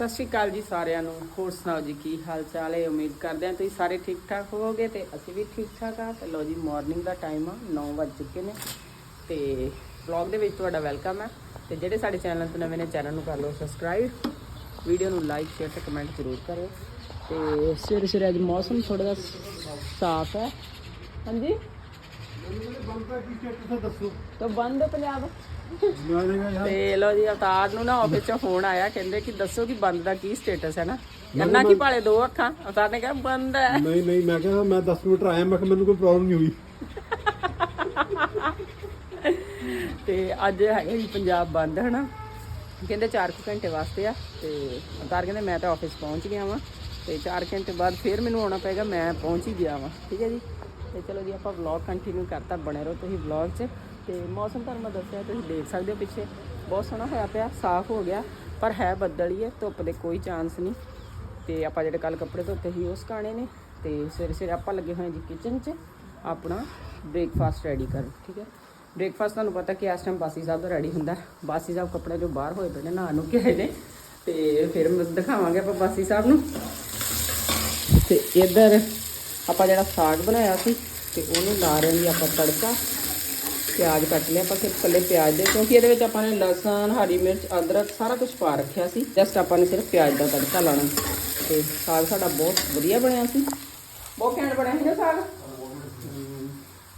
ਸਤਿ ਸ਼੍ਰੀ ਅਕਾਲ ਜੀ ਸਾਰਿਆਂ ਨੂੰ। ਹੋਰ ਸੁਣਾਓ ਜੀ ਕੀ ਹਾਲ ਚਾਲ ਹੈ? ਉਮੀਦ ਕਰਦੇ ਹਾਂ ਤੁਸੀਂ ਸਾਰੇ ਠੀਕ ਠਾਕ ਹੋਵੋਗੇ ਤੇ ਅਸੀਂ ਵੀ ਠੀਕ ਠਾਕ ਆ ਤੇ ਲੋ ਜੀ ਮਾਰਨਿੰਗ ਦਾ ਟਾਈਮ ਆ 9 ਵੱਜ ਚੁੱਕੇ ਨੇ। ਤੇ ਵਲੌਗ ਦੇ ਵਿੱਚ ਤੁਹਾਡਾ ਵੈਲਕਮ ਹੈ। ਤੇ ਜਿਹੜੇ ਸਾਡੇ ਚੈਨਲ ਤੇ ਨਵੇਂ ਨੇ ਚੈਨਲ ਨੂੰ ਕਰ ਲਓ ਸਬਸਕ੍ਰਾਈਬ ਵੀਡੀਓ ਨੂੰ ਲਾਈਕ ਸ਼ੇਅਰ ਤੇ ਕਮੈਂਟ ਜ਼ਰੂਰ ਕਰਿਓ। ਤੇ ਸਵੇਰੇ ਸਵੇਰੇ ਅੱਜ ਮੌਸਮ ਥੋੜਾ ਜਿਹਾ ਸਾਫ਼ ਹੈ। ਹਾਂਜੀ? ਤਾਂ ਬੰਦ ਪੰਜਾਬ ਤੇ ਲੋ ਜੀ ਅਵਤਾਰ ਨੂੰ ਨਾ ਆਫਿਸ ਚੋਂ ਫੋਨ ਆਇਆ ਕਹਿੰਦੇ ਕਿ ਦੱਸੋ ਕਿ ਬੰਦ ਦਾ ਕੀ ਸਟੇਟਸ ਹੈ ਨਾ? ਕਹਿੰਦਾ ਕਿ ਭਾਲੇ ਦੋ ਅੱਖਾਂ? ਅਵਤਾਰ ਨੇ ਕਿਹਾ ਬੰਦ ਹੈ। ਨਹੀਂ ਨਹੀਂ ਮੈਂ ਕਿਹਾ ਮੈਂ 10 ਮਿੰਟ ਆਇਆ ਮੈਂ ਕਿਹਾ ਮੈਨੂੰ ਕੋਈ ਪ੍ਰੋਬਲਮ ਨਹੀਂ ਹੋਈ। ਤੇ ਅੱਜ ਹੈਗਾ ਜੀ ਪੰਜਾਬ ਬੰਦ ਹੈ ਨਾ ਕਹਿੰਦੇ 4 ਘੰਟੇ ਵਾਸਤੇ ਆ ਤੇ ਅਵਤਾਰ ਕਹਿੰਦੇ ਮੈਂ ਤਾਂ ਆਫਿਸ ਪਹੁੰਚ ਗਿਆ ਵਾਂ। ਤੇ 4 ਘੰਟੇ ਬਾਅਦ ਫੇਰ ਮੈਨੂੰ ਆਉਣਾ ਪਏਗਾ ਮੈਂ ਪਹੁੰਚ ਹੀ ਗਿਆ ਵਾਂ ਠੀਕ ਹੈ ਜੀ? ਤੇ ਚਲੋ ਜੀ ਆਪਾਂ ਵਲੌਗ ਕੰਟੀਨਿਊ ਕਰਤਾ ਬਣੇ ਰਹੋ ਤੁਸੀਂ ਵਲੌਗ 'ਚ। ਤੇ ਮੌਸਮ ਤੁਹਾਨੂੰ ਮੈਂ ਦੱਸਿਆ, ਤੁਸੀਂ ਦੇਖ ਸਕਦੇ ਹੋ ਪਿੱਛੇ। ਬਹੁਤ ਸੋਹਣਾ ਹੋਇਆ ਪਿਆ, ਸਾਫ਼ ਹੋ ਗਿਆ, ਪਰ ਹੈ ਬੱਦਲ ਹੀ ਹੈ, ਧੁੱਪ ਦੇ ਕੋਈ ਚਾਂਸ ਨਹੀਂ। ਤੇ ਆਪਾਂ ਜਿਹੜੇ ਕੱਲ ਕੱਪੜੇ ਧੋਤੇ ਸੀ, ਉਹ ਸੁਕਾਣੇ ਨੇ। ਤੇ ਸਵੇਰੇ ਸਵੇਰੇ ਆਪਾਂ ਲੱਗੇ ਹੋਏ ਜੀ ਕਿਚਨ 'ਚ, ਆਪਣਾ ਬ੍ਰੇਕਫਾਸਟ ਰੈਡੀ ਕਰਨ, ਠੀਕ ਹੈ? ਬ੍ਰੇਕਫਾਸਟ ਤੁਹਾਨੂੰ ਪਤਾ ਕਿ ਇਸ ਟਾਈਮ ਬਾਸੀ ਸਾਹਿਬ ਦਾ ਰੈਡੀ ਹੁੰਦਾ। ਬਾਸੀ ਸਾਹਿਬ ਕੱਪੜੇ ਜੋ ਬਾਹਰ ਹੋਏ ਪਏ ਨੇ, ਨਹਾ ਨੂੰ ਕੇ ਨੇ। ਤੇ ਫਿਰ ਦਿਖਾਵਾਂਗੇ ਆਪਾਂ ਬਾਸੀ ਸਾਹਿਬ ਨੂੰ। ਤੇ ਇੱਧਰ ਆਪਾਂ ਜਿਹੜਾ ਸਾਗ ਬਣਾਇਆ ਸੀ, ਤੇ ਉਹਨੂੰ ਲਾ ਰਹੇ ਜੀ ਆਪਾਂ ਤੜਕਾ। ਪਿਆਜ਼ ਕੱਟ ਲਿਆ, ਆਪਾਂ ਸਿਰਫ ਕੱਲੇ ਪਿਆਜ਼ ਦੇ, ਕਿਉਂਕਿ ਇਹਦੇ ਵਿੱਚ ਆਪਾਂ ਨੇ ਲਸਣ, ਹਰੀ ਮਿਰਚ, ਅਦਰਕ ਸਾਰਾ ਕੁਝ ਪਾ ਰੱਖਿਆ ਸੀ ਜਸਟ ਆਪਾਂ ਨੇ ਸਿਰਫ ਪਿਆਜ਼ ਦਾ ਤੜਕਾ ਲਾਣਾ ਤੇ ਸਾਗ ਸਾਡਾ ਬਹੁਤ ਵਧੀਆ ਬਣਿਆ ਸੀ। ਬਹੁਤ ਘੈਂਟ ਬਣਿਆ ਸੀ ਨਾ ਸਾਗ?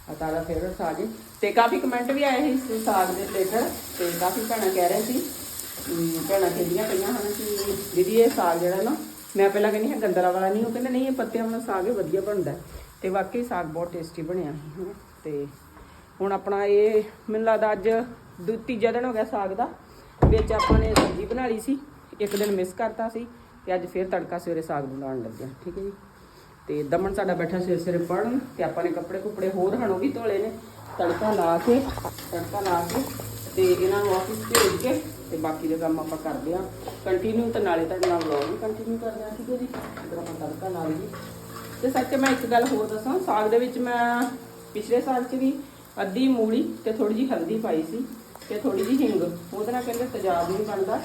ਆ ਫੇਵਰਟ ਸਾਗ ਹੈ। ਤੇ ਕਾਫੀ ਕਮੈਂਟ ਵੀ ਆਏ ਸੀ ਇਸ ਸਾਗ ਦੇ ਰਿਲੇਟਡ ਤੇ ਕਾਫੀ ਭੈਣਾਂ ਕਹਿ ਰਹੇ ਸੀ ਭੈਣਾਂ ਕਹਿੰਦੀਆਂ ਪਈਆਂ ਹਨ ਕਿ ਦੀਦੀ ਇਹ ਸਾਗ ਜਿਹੜਾ ਨਾ, ਮੈਂ ਪਹਿਲਾਂ ਕਹਿੰਦੀ ਹਾਂ ਗੰਦਰਾ ਵਾਲਾ ਨਹੀਂ, ਉਹ ਕਹਿੰਦੇ ਨਹੀਂ, ਇਹ ਪੱਤਿਆਂ ਵਾਲਾ ਸਾਗ ਹੈ ਵਧੀਆ ਬਣਦਾ। ਹੈ। ਤੇ ਵਾਕਈ ਸਾਗ ਬਹੁਤ ਟੇਸਟੀ ਬਣਿਆ ਸੀ, ਹਨਾ? ਤੇ ਹੁਣ ਆਪਣਾ ਇਹ, ਮੈਨੂੰ ਲੱਗਦਾ ਅੱਜ ਦੂ ਤੀਜਾ ਦਿਨ ਹੋ ਗਿਆ ਸਾਗ ਦਾ, ਵਿੱਚ ਆਪਾਂ ਨੇ ਸਬਜ਼ੀ ਬਣਾ ਲਈ ਸੀ, ਇੱਕ ਦਿਨ ਮਿਸ ਕਰਤਾ ਸੀ ਤੇ ਅੱਜ ਫੇਰ ਤੜਕਾ ਸਵੇਰੇ ਸਾਗ ਨੂੰ ਲਾਉਣ ਲੱਗਿਆ, ਠੀਕ ਹੈ ਜੀ। ਤੇ ਦਮਨ ਸਾਡਾ ਬੈਠਾ ਸਵੇਰੇ ਸਵੇਰੇ ਪੜਨ ਤੇ ਆਪਾਂ ਨੇ ਕੱਪੜੇ ਕੁਪੜੇ ਹੋਰ ਹਣੋ ਵੀ ਧੋਲੇ ਨੇ, ਤੜਕਾ ਲਾ ਕੇ, ਤੜਕਾ ਲਾ ਕੇ ਤੇ ਇਹਨਾਂ ਨੂੰ ਆਫਿਸ ਭੇਜ ਕੇ ਤੇ ਬਾਕੀ ਦੇ ਕੰਮ ਆਪਾਂ ਕਰਦੇ ਆ ਕੰਟੀਨਿਊ ਤੇ ਨਾਲੇ ਤੁਹਾਡੇ ਨਾਲ ਵਲੌਗ ਵੀ ਕੰਟੀਨਿਊ ਕਰਦੇ ਆ ਠੀਕ ਹੈ ਜੀ। ਇਧਰ ਆਪਾਂ ਤੜਕਾ ਲਾ ਲਈਏ। ਤੇ ਸੱਚ ਮੈਂ ਇੱਕ ਗੱਲ ਹੋਰ ਦੱਸਾਂ, ਸਾਗ ਦੇ ਵਿੱਚ ਮੈਂ ਪਿਛਲੇ ਸਾਲ 'ਚ ਵੀ ਅੱਧੀ ਮੂਲੀ ਤੇ ਥੋੜੀ ਜਿਹੀ ਹਲਦੀ ਪਾਈ ਸੀ ਤੇ ਥੋੜੀ ਜਿਹੀ ਹਿੰਗ। ਉਹਦੇ ਨਾਲ ਕਹਿੰਦੇ ਤੇਜ਼ਾਬ ਨਹੀਂ ਬਣਦਾ।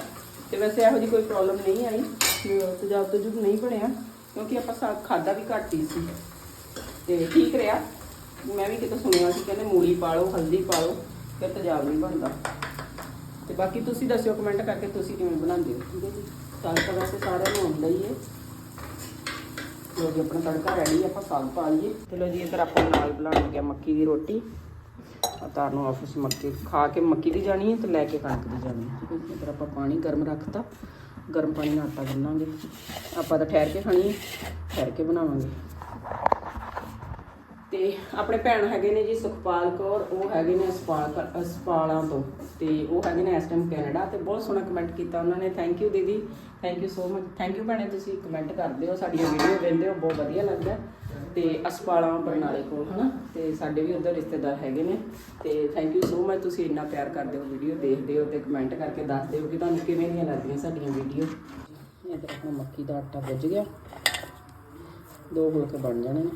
ਤੇ ਵੈਸੇ ਇਹੋ ਜਿਹੀ ਕੋਈ ਪ੍ਰੋਬਲਮ ਨਹੀਂ ਆਈ। ਅਹ ਤੋਂ ਤਜੂਬ ਨਹੀਂ ਬਣਿਆ, ਕਿਉਂਕਿ ਆਪਾਂ ਸਾਗ ਖਾਦਾ ਵੀ ਘੱਟ ਹੀ ਸੀ। ਤੇ ਠੀਕ ਰਿਹਾ। ਮੈਂ ਵੀ ਕਿਤੇ ਸੁਣਿਆ ਸੀ ਕਹਿੰਦੇ ਮੂਲੀ ਪਾ ਲਓ ਹਲਦੀ ਪਾ ਲਓ ਫਿਰ ਤੇਜ਼ਾਬ ਨਹੀਂ ਬਣਦਾ। ਤੇ ਬਾਕੀ ਤੁਸੀਂ ਦੱਸਿਓ ਕਮੈਂਟ ਕਰਕੇ ਤੁਸੀਂ ਕਿਵੇਂ ਬਣਾਉਂਦੇ ਹੋ? ਠੀਕ ਹੈ ਜੀ। ਤੜਕਾ ਵੈਸੇ ਸਾਰਿਆਂ ਨੂੰ ਆਉਂਦਾ ਹੀ ਹੈ। ਲੋ ਜੀ, ਆਪਣਾ ਤੜਕਾ ਰੈਡੀ ਆਪਾਂ ਸਾਗ ਪਾ ਲਈਏ। ਚਲੋ ਜੀ, ਇੱਧਰ ਆਪਾਂ ਨਾਲ ਬਣਾਉਣ ਲੱਗਿਆ ਮੱਕੀ ਦੀ ਰੋਟੀ। ਅਤਾਰ ਨੂੰ ਆਫਿਸ ਮੱਕੀ ਖਾ ਕੇ ਮੱਕੀ ਦੀ ਜਾਣੀ ਹੈ ਤੇ ਲੈ ਕੇ ਕਣਕ ਦੀ ਜਾਣੀ ਹੈ। ਠੀਕ ਹੈ ਜੀ ਆਪਾਂ ਪਾਣੀ ਗਰਮ ਰੱਖਤਾ, ਗਰਮ ਪਾਣੀ ਨਾਲ ਆਟਾ ਗੁੰਨਾਂਗੇ। ਆਪਾਂ ਤਾਂ ਠਹਿਰ ਕੇ ਖਾਣੀ ਹੈ, ਠਹਿਰ ਕੇ ਬਣਾਵਾਂਗੇ। ਤੇ ਆਪਣੇ ਭੈਣ ਹੈਗੇ ਨੇ ਜੀ ਸੁਖਪਾਲ ਕੌਰ, ਉਹ ਹੈਗੇ ਨੇ ਅਸਪਾਲ ਅਸਪਾਲਾਂ ਤੋਂ। ਤੇ ਉਹ ਹੈਗੇ ਨੇ ਇਸ ਟਾਈਮ ਕੈਨੇਡਾ ਤੇ ਬਹੁਤ ਸੋਹਣਾ ਕਮੈਂਟ ਕੀਤਾ ਉਹਨਾਂ ਨੇ। ਥੈਂਕ ਯੂ ਦੀਦੀ thank you so much thank you ਭੈਣੇ, ਤੁਸੀਂ ਕਮੈਂਟ ਕਰਦੇ ਹੋ, ਸਾਡੀਆਂ ਵੀਡੀਓ ਵੇਖਦੇ ਹੋ, ਬਹੁਤ ਵਧੀਆ ਲੱਗਦਾ। ਤੇ ਅਸਪਾਲਾਂ ਬਰਨਾਲੇ ਕੋਲ, ਹਨਾ? ਤੇ ਸਾਡੇ ਵੀ ਉਧਰ ਰਿਸ਼ਤੇਦਾਰ ਹੈਗੇ ਨੇ। ਤੇ ਥੈਂਕ ਯੂ ਸੋ ਮਚ ਤੁਸੀਂ ਇੰਨਾ ਪਿਆਰ ਕਰਦੇ ਹੋ ਵੀਡੀਓ ਦੇਖਦੇ ਹੋ ਤੇ ਕਮੈਂਟ ਕਰਕੇ ਦੱਸਦੇ ਹੋ ਕਿ ਤੁਹਾਨੂੰ ਕਿਵੇਂ ਦੀਆਂ ਲੱਗਦੀਆਂ ਸਾਡੀਆਂ ਵੀਡੀਓ ਇੱਧਰ ਆਪਣਾ ਮੱਕੀ ਦਾ ਆਟਾ ਭੁੱਜ ਗਿਆ। ਦੋ ਫੁਲਕੇ ਬਣ ਜਾਣੇ ਨੇ।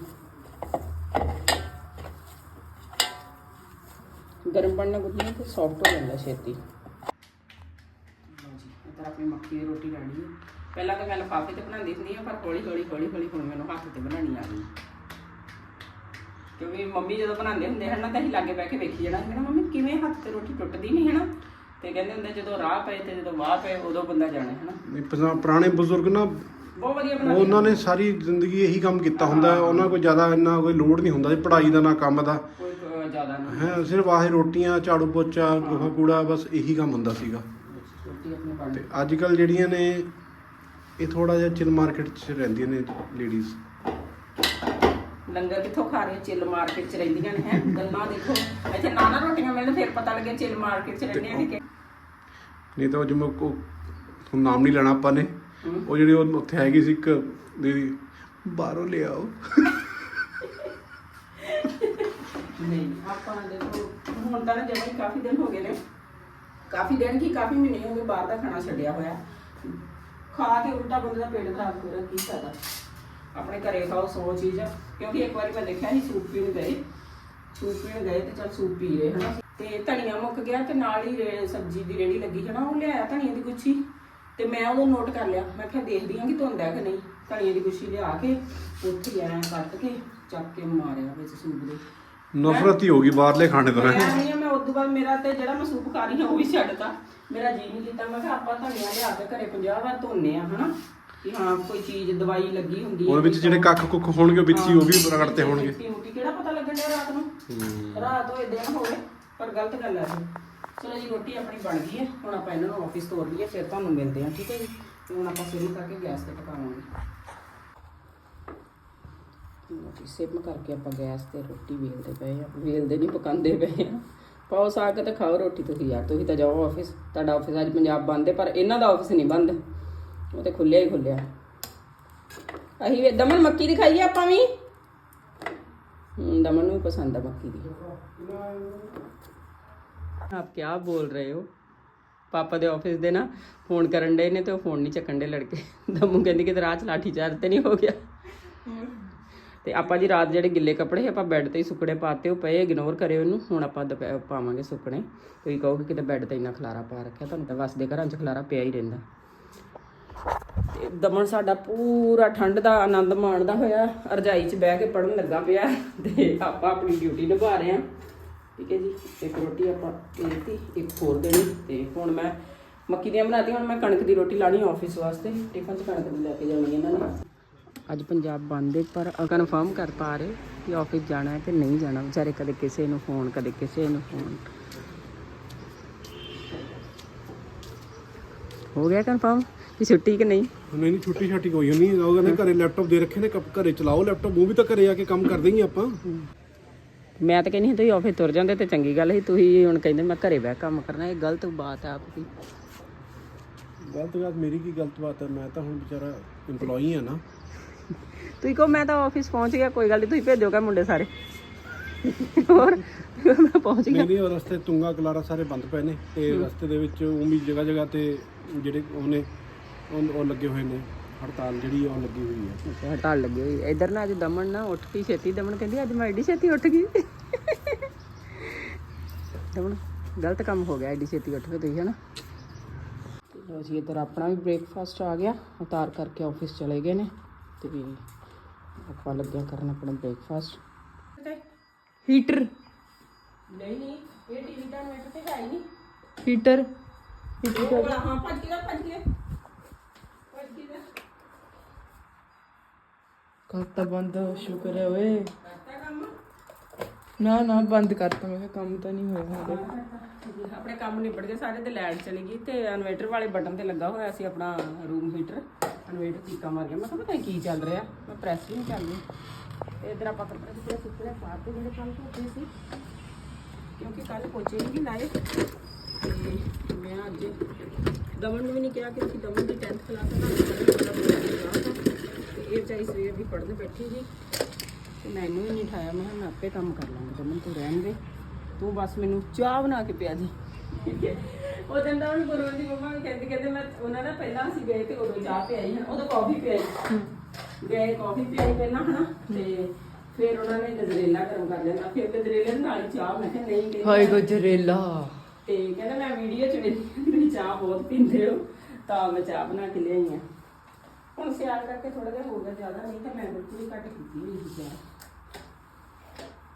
ਗਰਮ ਪਾਣੀ ਨਾਲ ਗੁੱਦਣਾ ਤੇ ਸੌਫਟ ਹੋ ਜਾਂਦਾ ਛੇਤੀ? ਇਧਰ ਆਪਣੀ ਮੱਕੀ ਦੀ ਰੋਟੀ ਰੈਡੀ ਹੈ। ਪਹਿਲਾਂ ਤਾਂ ਮੈਂ ਲਿਫਾਫੇ ਤੇ ਬਣਾਉਂਦੀ ਸੀ ਪਰ ਹੌਲੀ ਹੌਲੀ ਹੌਲੀ ਹੌਲੀ ਹੁਣ ਮੈਨੂੰ ਹੱਥ ਤੇ ਬਣਾਉਣੀ ਆ ਗਈ। ਕਿਉਂਕਿ ਮੰਮੀ ਜਦੋਂ ਬਣਾਉਂਦੇ ਹੁੰਦੇ ਹਨ ਨਾ ਤਾਂ ਅਸੀਂ ਲਾਗੇ ਬਹਿ ਕੇ ਵੇਖੀ ਜਾਣਾ। ਨਾ ਮੰਮੀ ਕਿਵੇਂ ਹੱਥ ਤੇ ਰੋਟੀ ਟੁੱਟਦੀ ਨਹੀਂ ਹੈ ਨਾ ਤੇ ਕਹਿੰਦੇ ਹੁੰਦੇ ਜਦੋਂ ਰਾਹ ਪਏ ਤੇ ਜਦੋਂ ਵਾਹ ਪਏ ਉਦੋਂ ਬੰਦਾ ਜਾਣੇ ਹੈ ਨਾ ਨਹੀਂ ਪਸਾ- ਪੁਰਾਣੇ ਬਜ਼ੁਰਗ ਨਾ ਬਹੁਤ ਵਧੀਆ ਬਣਾਉਂਦੇ ਉਹਨਾਂ ਨੇ ਸਾਰੀ ਜ਼ਿੰਦਗੀ ਇਹੀ ਕੰਮ ਕੀਤਾ ਹੁੰਦਾ ਉਹਨਾਂ ਕੋਈ ਜ਼ਿਆਦਾ ਇੰਨਾ ਕੋਈ ਲੋਡ ਨਹੀਂ ਹੁੰਦਾ ਸੀ ਪੜ੍ਹਾਈ ਦਾ ਨਾ ਕੰਮ ਦਾ। ਕੋਈ ਅਹ, ਜ਼ਿਆਦਾ ਨਹੀਂ। ਹੈ ਸਿਰਫ ਆਹੀ ਰੋਟੀਆਂ ਝਾੜੂ ਪੋਚਾ ਗੋਹਾ ਕੂੜਾ ਬਸ ਇਹੀ ਕੰਮ ਹੁੰਦਾ ਸੀਗਾ। ਰੋਟੀ ਆਪਣੇ ਬਣ ਤੇ ਅੱਜ ਕੱਲ ਜਿਹੜੀਆਂ ਨੇ ਇਹ ਥੋੜਾ ਜਿਹਾ ਚਿਲ ਮਾਰਕੀਟ 'ਚ ਰਹਿੰਦੀਆਂ ਨੇ ਲੇਡੀਜ਼ ਲੰਗਰ ਕਿੱਥੋਂ ਖਾ ਰਹੇ ਹੋ? ਚਿੱਲ ਮਾਰਕੀਟ ਚ ਰਹਿੰਦੀਆਂ ਨੇ ਹੈ? ਗੱਲਾਂ ਦੇਖੋ। ਇੱਥੇ ਨਾ ਨਾ ਰੋਟੀਆਂ ਮਿਲਣ ਫਿਰ ਪਤਾ ਲੱਗਿਆ ਚਿੱਲ ਮਾਰਕੀਟ ਚ ਰਹਿੰਦੀਆਂ ਨੇ ਕਿ ਨਹੀਂ ਤਾਂ ਉਹ ਜਿਵੇਂ ਕੋ ਹੁਣ ਨਾਮ ਨਹੀਂ ਲੈਣਾ ਆਪਾਂ ਨੇ। ਉਹ ਜਿਹੜੀ ਉਹ ਉੱਥੇ ਹੈਗੀ ਸੀ ਇੱਕ ਦੀਦੀ ਬਾਹਰੋਂ ਲਿਆਓ। ਨਹੀਂ ਆਪਾਂ ਦੇਖੋ ਹੁਣ ਤਾਂ ਨਾ ਜਮਾਂ ਹੀ ਕਾਫੀ ਦਿਨ ਹੋ ਗਏ ਨੇ। ਕਾਫੀ ਦਿਨ ਕੀ ਕਾਫੀ ਮਹੀਨੇ ਹੋ ਗਏ ਬਾਹਰ ਦਾ ਖਾਣਾ ਛੱਡਿਆ ਹੋਇਆ। ਖਾ ਕੇ ਉਲਟਾ ਬੰਦੇ ਦਾ ਪੇਟ ਖਰਾਬ ਹੋ ਰਿਹਾ ਕੀ ਫਾਇਦਾ? ਆਪਣੇ ਘਰੇ ਖਾਓ, ਸੌ ਚੀਜ਼ ਕਿਉਂਕਿ ਇੱਕ ਵਾਰੀ ਮੈਂ ਦੇਖਿਆ ਸੀ, ਸੂਪ ਪੀਣ ਗਏ। ਸੂਪ ਪੀਣ ਗਏ ਤੇ ਚਲ ਸੂਪ ਪੀ ਰਹੇ ਹਨਾ। ਤੇ ਧਨੀਆ ਮੁੱਕ ਗਿਆ ਤੇ ਨਾਲ ਹੀ ਸਬਜ਼ੀ ਦੀ ਰੇੜੀ ਲੱਗੀ, ਹਨਾ। ਉਹ ਲਿਆਇਆ ਧਨੀਆ ਦੀ ਗੁੱਛੀ। ਤੇ ਮੈਂ ਉਹਨੂੰ ਨੋਟ ਕਰ ਲਿਆ। ਮੈਂ ਕਿਹਾ ਦੇਖਦੀ ਹਾਂ ਕਿ ਧੁੰਦ ਕਿ ਨਹੀਂ। ਧਨੀਏ ਦੀ ਗੁੱਛੀ ਲਿਆ ਕੇ, ਉੱਥੇ ਐ ਕੱਟ ਕੇ ਚੱਕ ਕੇ ਮਾਰਿਆ ਵਿੱਚ ਸੂਪ ਦੇ। ਨਫ਼ਰਤ ਹੀ ਹੋ ਗਈ ਬਾਹਰਲੇ ਖਾਣੇ ਤੋਂ। ਮੈਂ ਨਹੀਂ ਆ, ਮੈਂ ਉਦੋਂ ਬਾਅਦ ਮੇਰਾ ਤੇ ਜਿਹੜਾ ਮੈਂ ਸੂਪ ਖਾ ਰਹੀ ਹਾਂ ਉਹ ਵੀ ਛੱਡਤਾ ਮੇਰਾ ਜੀ ਨਹੀਂ ਕੀਤਾ। ਮੈਂ ਕਿਹਾ ਆਪਾਂ ਧਨੀਆ ਲਿਆ ਕੇ ਘਰੇ 50 ਵਾਰ ਧੋਨੇ ਆ ਹਨਾ? ਕਿ ਹਾਂ ਕੋਈ ਚੀਜ਼ ਦਵਾਈ ਲੱਗੀ ਹੁੰਦੀ ਉਹਦੇ ਵਿੱਚ ਜਿਹੜੇ ਕੱਖ ਕੁੱਖ ਹੋਣਗੇ ਉਹ ਵਿੱਚ ਹੀ ਉਹ ਵੀ ਰਗੜਤੇ ਹੋਣਗੇ। ਮਿੱਟੀ ਮੁੱਟੀ ਕਿਹੜਾ ਪਤਾ ਲੱਗਣ ਡਿਆ ਰਾਤ ਨੂੰ? ਰਾਤ ਹੋਏ ਦਿਨ ਹੋਵੇ ਪਰ ਗਲਤ ਗੱਲ ਹੈ। ਚਲੋ ਜੀ ਰੋਟੀ ਆਪਣੀ ਬਣ ਗਈ ਹੈ। ਹੁਣ ਆਪਾਂ ਇਹਨਾਂ ਨੂੰ ਆਫਿਸ ਤੋਰ ਲਈਏ ਫਿਰ ਤੁਹਾਨੂੰ ਮਿਲਦੇ ਹਾਂ ਠੀਕ ਹੈ ਜੀ? ਤੇ ਹੁਣ ਆਪਾਂ ਸਿਮ ਕਰਕੇ ਗੈਸ ਤੇ ਪਕਾਵਾਂਗੇ। ਰੋਟੀ ਸਿਮ ਕਰਕੇ ਆਪਾਂ ਗੈਸ ਤੇ ਰੋਟੀ ਵੇਲਦੇ ਪਏ ਆ। ਵੇਲਦੇ ਨਹੀਂ, ਪਕਾਉਂਦੇ ਪਏ ਆ। ਪਾਓ ਸਾਗ ਤੇ ਖਾਓ ਰੋਟੀ ਤੁਸੀਂ ਯਾਰ, ਤੁਸੀਂ ਤਾਂ ਜਾਓ ਆਫਿਸ ਤੁਹਾਡਾ ਆਫਿਸ ਅੱਜ ਪੰਜਾਬ ਬੰਦ ਹੈ, ਪਰ ਇਹਨਾਂ ਦਾ ਆਫਿਸ ਨਹੀਂ ਬੰਦ। ਉਹ ਤੇ ਖੁੱਲਿਆ ਹੀ ਖੁੱਲਿਆ ਅਸੀਂ ਵੀ ਦਮਨ ਮੱਕੀ ਦੀ ਖਾਈਏ ਆਪਾਂ ਵੀ? ਦਮਨ ਨੂੰ ਵੀ ਪਸੰਦ ਆ ਮੱਕੀ ਦੀ। ਆਪ ਕੀ ਬੋਲ ਰਹੇ ਹੋ? ਪਾਪਾ ਦੇ ਆਫਿਸ ਦੇ ਨਾ ਫੋਨ ਕਰਨ ਡੇ ਨੇ ਤੇ ਉਹ ਫੋਨ ਨਹੀਂ ਚੱਕਣ ਡੇ ਲੜਕੇ। ਦਮੂ ਕਹਿੰਦੀ ਕਿ ਰਾਤ ਲਾਠੀ ਚਾਰਜ ਤੇ ਨਹੀਂ ਹੋ ਗਿਆ। ਤੇ ਆਪਾਂ ਜੀ ਰਾਤ ਜਿਹੜੇ ਗਿੱਲੇ ਕੱਪੜੇ ਆਪਾਂ ਬੈੱਡ ਤੇ ਹੀ ਸੁੱਕਣੇ ਪਾਤੇ, ਉਹ ਪਏ ਇਗਨੋਰ ਕਰਿਓ ਉਹਨੂੰ। ਹੁਣ ਆਪਾਂ ਪਾਵਾਂਗੇ ਸੁੱਕਣੇ। ਤੁਸੀਂ ਕਹੋਗੇ ਕਿਤੇ ਬੈੱਡ ਤੇ ਇੰਨਾ ਖਲਾਰਾ ਪਾ ਰੱਖਿਆ, ਤੁਹਾਨੂੰ ਤਾਂ ਵਸਦੇ ਘਰਾਂ 'ਚ ਖਲਾਰਾ ਪਿਆ ਹੀ ਰਹਿੰਦਾ। ਤੇ ਦਮਨ ਸਾਡਾ ਪੂਰਾ ਠੰਡ ਦਾ, ਆਨੰਦ ਮਾਣਦਾ ਹੋਇਆ। ਰਜਾਈ 'ਚ ਬਹਿ ਕੇ ਪੜਨ ਲੱਗਾ ਪਿਆ। ਤੇ ਆਪਾਂ ਆਪਣੀ ਡਿਊਟੀ ਨਿਭਾ ਰਹੇ ਹਾਂ। ਠੀਕ ਹੈ ਜੀ, ਇੱਕ ਰੋਟੀ ਆਪਾਂ ਦੇਤੀ, ਇੱਕ ਹੋਰ ਦੇਣੀ। ਤੇ ਹੁਣ ਮੈਂ ਮੱਕੀ ਦੀਆਂ ਬਣਾਤੀ ਹੁਣ ਮੈਂ ਕਣਕ ਦੀ ਰੋਟੀ ਲਾਣੀ ਆਫਿਸ ਵਾਸਤੇ। ਟਿਫਨ 'ਚ ਕਣਕ ਦੀ ਲੈ ਕੇ ਜਾਣੀ ਇਹਨਾਂ ਨੇ। ਅੱਜ ਪੰਜਾਬ ਬੰਦ ਹੈ ਪਰ ਕਨਫਰਮ ਕਰ ਪਾ ਰਹੇ ਕਿ ਆਫਿਸ ਜਾਣਾ ਹੈ ਕਿ ਨਹੀਂ ਜਾਣਾ। ਵਿਚਾਰੇ ਕਦੇ ਕਿਸੇ ਨੂੰ ਫੋਨ ਕਦੇ ਕਿਸੇ ਨੂੰ ਫੋਨ ਹੋ ਗਿਆ ਕਨਫਰਮ ਕਿ ਛੁੱਟੀ ਕਿ ਨਹੀਂ? ਨਹੀਂ ਨਹੀਂ ਛੁੱਟੀ ਛਾਟੀ ਕੋਈ ਨਹੀਂ। ਉਹ ਕਹਿੰਦੇ ਘਰੇ ਲੈਪਟਾਪ ਦੇ ਰੱਖੇ ਨੇ ਘਰੇ ਚਲਾਓ ਲੈਪਟਾਪ ਉਹ ਵੀ ਤਾਂ ਘਰੇ ਆ ਕੇ ਕੰਮ ਕਰਦੇ ਹੀ ਆਪਾਂ। ਮੈਂ ਤਾਂ ਕਹਿੰਦੀ ਤੁਸੀਂ ਆਫਿਸ ਤੁਰ ਜਾਂਦੇ ਤੇ ਚੰਗੀ ਗੱਲ ਸੀ ਤੁਸੀਂ ਹੁਣ ਕਹਿੰਦੇ ਮੈਂ ਘਰੇ ਬਹਿ ਕੰਮ ਕਰਨਾ ਇਹ ਗਲਤ ਬਾਤ ਹੈ ਆਪਕੀ। ਗਲਤ ਗੱਲ ਮੇਰੀ ਕੀ ਗਲਤ ਬਾਤ ਹੈ। ਮੈਂ ਤਾਂ ਹੁਣ ਵਿਚਾਰਾ EMPLOYEE ਆ ਨਾ। ਤੁਸੀਂ ਕਹੋ ਮੈਂ ਤਾਂ ਆਫਿਸ ਪਹੁੰਚ ਗਿਆ ਕੋਈ ਗੱਲ ਨਹੀਂ ਤੁਸੀਂ ਭੇਜੋਗਾ ਮੁੰਡੇ ਸਾਰੇ। ਹੋਰ ਮੈਂ ਪਹੁੰਚ ਗਿਆ। ਨਹੀਂ ਨਹੀਂ ਉਹ ਰਸਤੇ ਤੁੰਗਾ ਕਲਾਰਾ ਸਾਰੇ ਬੰਦ ਪਏ ਨੇ ਤੇ ਰਸਤੇ ਦੇ ਵਿੱਚ ਵੀ ਜਗ੍ਹਾ ਜਗ੍ਹਾ ਤੇ ਜਿਹੜੇ ਉਹਨੇ ਉਹ ਉਹ ਲੱਗੇ ਹੋਏ ਨੇ ਹੜਤਾਲ ਜਿਹੜੀ ਉਹ ਲੱਗੀ ਹੋਈ ਹੈ ਅੱਛਾ, ਹੜਤਾਲ ਲੱਗੀ ਹੋਈ ਹੈ। ਇੱਧਰ ਨਾ ਅੱਜ ਦਮਨ ਨਾ ਉੱਠ ਗਈ ਛੇਤੀ ਦਮਨ ਕਹਿੰਦੀ ਅੱਜ ਮੈਂ ਐਡੀ ਛੇਤੀ ਉੱਠ ਗਈ। ਦਮਨ ਗਲਤ ਕੰਮ ਹੋ ਗਿਆ ਐਡੀ ਛੇਤੀ ਉੱਠ ਕੇ ਤੁਸੀਂ ਹਨਾ? ਤੇ ਲਓ ਜੀ ਇੱਧਰ ਆਪਣਾ ਵੀ ਬ੍ਰੇਕਫਾਸਟ ਆ ਗਿਆ। ਉਤਾਰ ਕਰਕੇ ਆਫਿਸ ਚਲੇ ਗਏ ਨੇ ਤੇ ਆਪਾਂ ਲੱਗਿਆ ਕਰਨ ਆਪਣਾ ਬ੍ਰੇਕਫਾਸਟ ਹੀਟਰ ਨਹੀਂ ਨਹੀਂ ਇਹ ਟੀਵੀ ਦਾ ਇਨਵਰਟਰ ਤੇ ਹੈ ਨਹੀਂ। ਹੀਟਰ ਉਹ ਵਾਲਾ ਹਾਂ ਭੱਜ ਗਿਆ ਭੱਜ ਗਿਆ। ਭੱਜ ਗਿਆ। ਕਰਤਾ ਬੰਦ ਸ਼ੁਕਰ ਹੈ ਓਏ। ਕਰਤਾ ਕੰਮ? ਨਾ ਨਾ ਬੰਦ ਕਰਤਾ ਮੈਂ ਕਿਹਾ ਕੰਮ ਤਾਂ ਨਹੀਂ ਹੋਇਆ ਆਪਣੇ ਕੰਮ ਨਿਬੜ ਗਏ ਸਾਰੇ ਤੇ ਲਾਈਟ ਚਲੀ ਗਈ ਤੇ ਇਨਵੇਟਰ ਵਾਲੇ ਬਟਨ ਤੇ ਲੱਗਾ ਹੋਇਆ ਸੀ ਆਪਣਾ ਰੂਮ ਹੀਟਰ ਇਨਵੇਟਰ ਚੀਕਾ ਮਾਰ ਗਿਆ। ਮੈਂ ਕਿਹਾ ਪਤਾ ਨੀ ਕੀ ਚੱਲ ਰਿਹਾ? ਮੈਂ ਪ੍ਰੈਸ ਵੀ ਨਹੀਂ ਚੱਲ ਰਹੀ। ਤੇ ਇਧਰ ਆਪਾਂ ਕੱਪੜੇ ਸੁੱਕਣੇ ਸੁੱਕਣੇ ਪਾਤੇ ਜਿਹੜੇ ਕੱਲ ਧੋਤੇ ਸੀ। ਕਿਉਂਕਿ ਕੱਲ ਪੋਚੇ ਨਹੀਂ ਲਾਏ। ਤੇ ਮੈਂ ਅੱਜ ਦਮਨ ਨੂੰ ਵੀ ਨਹੀਂ ਕਿਹਾ ਕਿਉਂਕਿ ਦਮਨ ਦੀ 10th ਕਲਾਸ ਹੈ। ਤੇ ਇਹ ਵਿਚਾਰੀ ਸਵੇਰ ਦੀ ਪੜ੍ਹਨ ਬੈਠੀ ਸੀ। ਤੇ ਮੈਨੂੰ ਹੀ ਨਹੀਂ ਠਾਇਆ ਮੈਂ ਕਿਹਾ ਮੈਂ ਆਪੇ ਕੰਮ ਕਰ ਲਾਂਗੀ। ਦਮਨ ਤੂੰ ਰਹਿਣ ਦੇ। ਤੂੰ ਬਸ ਮੈਨੂੰ ਚਾਹ ਬਣਾ ਕੇ ਪਿਆ ਜੀ ਉਹ ਦਿਨ ਤਾਂ ਉਹਨੂੰ ਗੁਰੂ ਦੀ ਮੰਮਾ ਵੀ ਕਹਿੰਦੀ ਕਹਿੰਦੇ ਮੈਂ ਉਹਨਾਂ ਨਾਲ ਪਹਿਲਾਂ ਅਸੀਂ ਗਏ ਤੇ ਉਦੋਂ ਚਾਹ ਪਿਆਈ ਹੈ ਉਦੋਂ ਕਾਫੀ ਪਿਆਈ। ਗਏ ਕਾਫੀ ਪਿਆਈ ਪਹਿਲਾਂ ਹਨਾ ਤੇ ਫਿਰ ਉਹਨਾਂ ਨੇ ਗਜਰੇਲਾ ਗਰਮ ਕਰ ਲਿਆ। ਫਿਰ ਗਜਰੇਲੇ ਦੇ ਨਾਲ ਹੀ ਚਾਹ ਮੈਂ ਕਿਹਾ ਨਹੀਂ ਕਹਿੰਦੀ ਹਾਏ ਗਜਰੇਲਾ। ਤੇ ਕਹਿੰਦਾ ਮੈਂ ਵੀਡੀਓ ਚ ਵੇਖੀ ਤੁਸੀਂ ਚਾਹ ਬਹੁਤ ਪੀਂਦੇ ਹੋ ਤਾਂ ਮੈਂ ਚਾਹ ਬਣਾ ਕੇ ਲਿਆਈ ਆ। ਹੁਣ ਸਿਆਲ ਕਰਕੇ ਥੋੜਾ ਜਿਹਾ ਹੋ ਗਿਆ ਜ਼ਿਆਦਾ ਨਹੀਂ ਤਾਂ ਮੈਂ ਬਿਲਕੁਲ ਹੀ ਘੱਟ ਕੀਤੀ ਹੋਈ ਸੀ ਚਾਹ।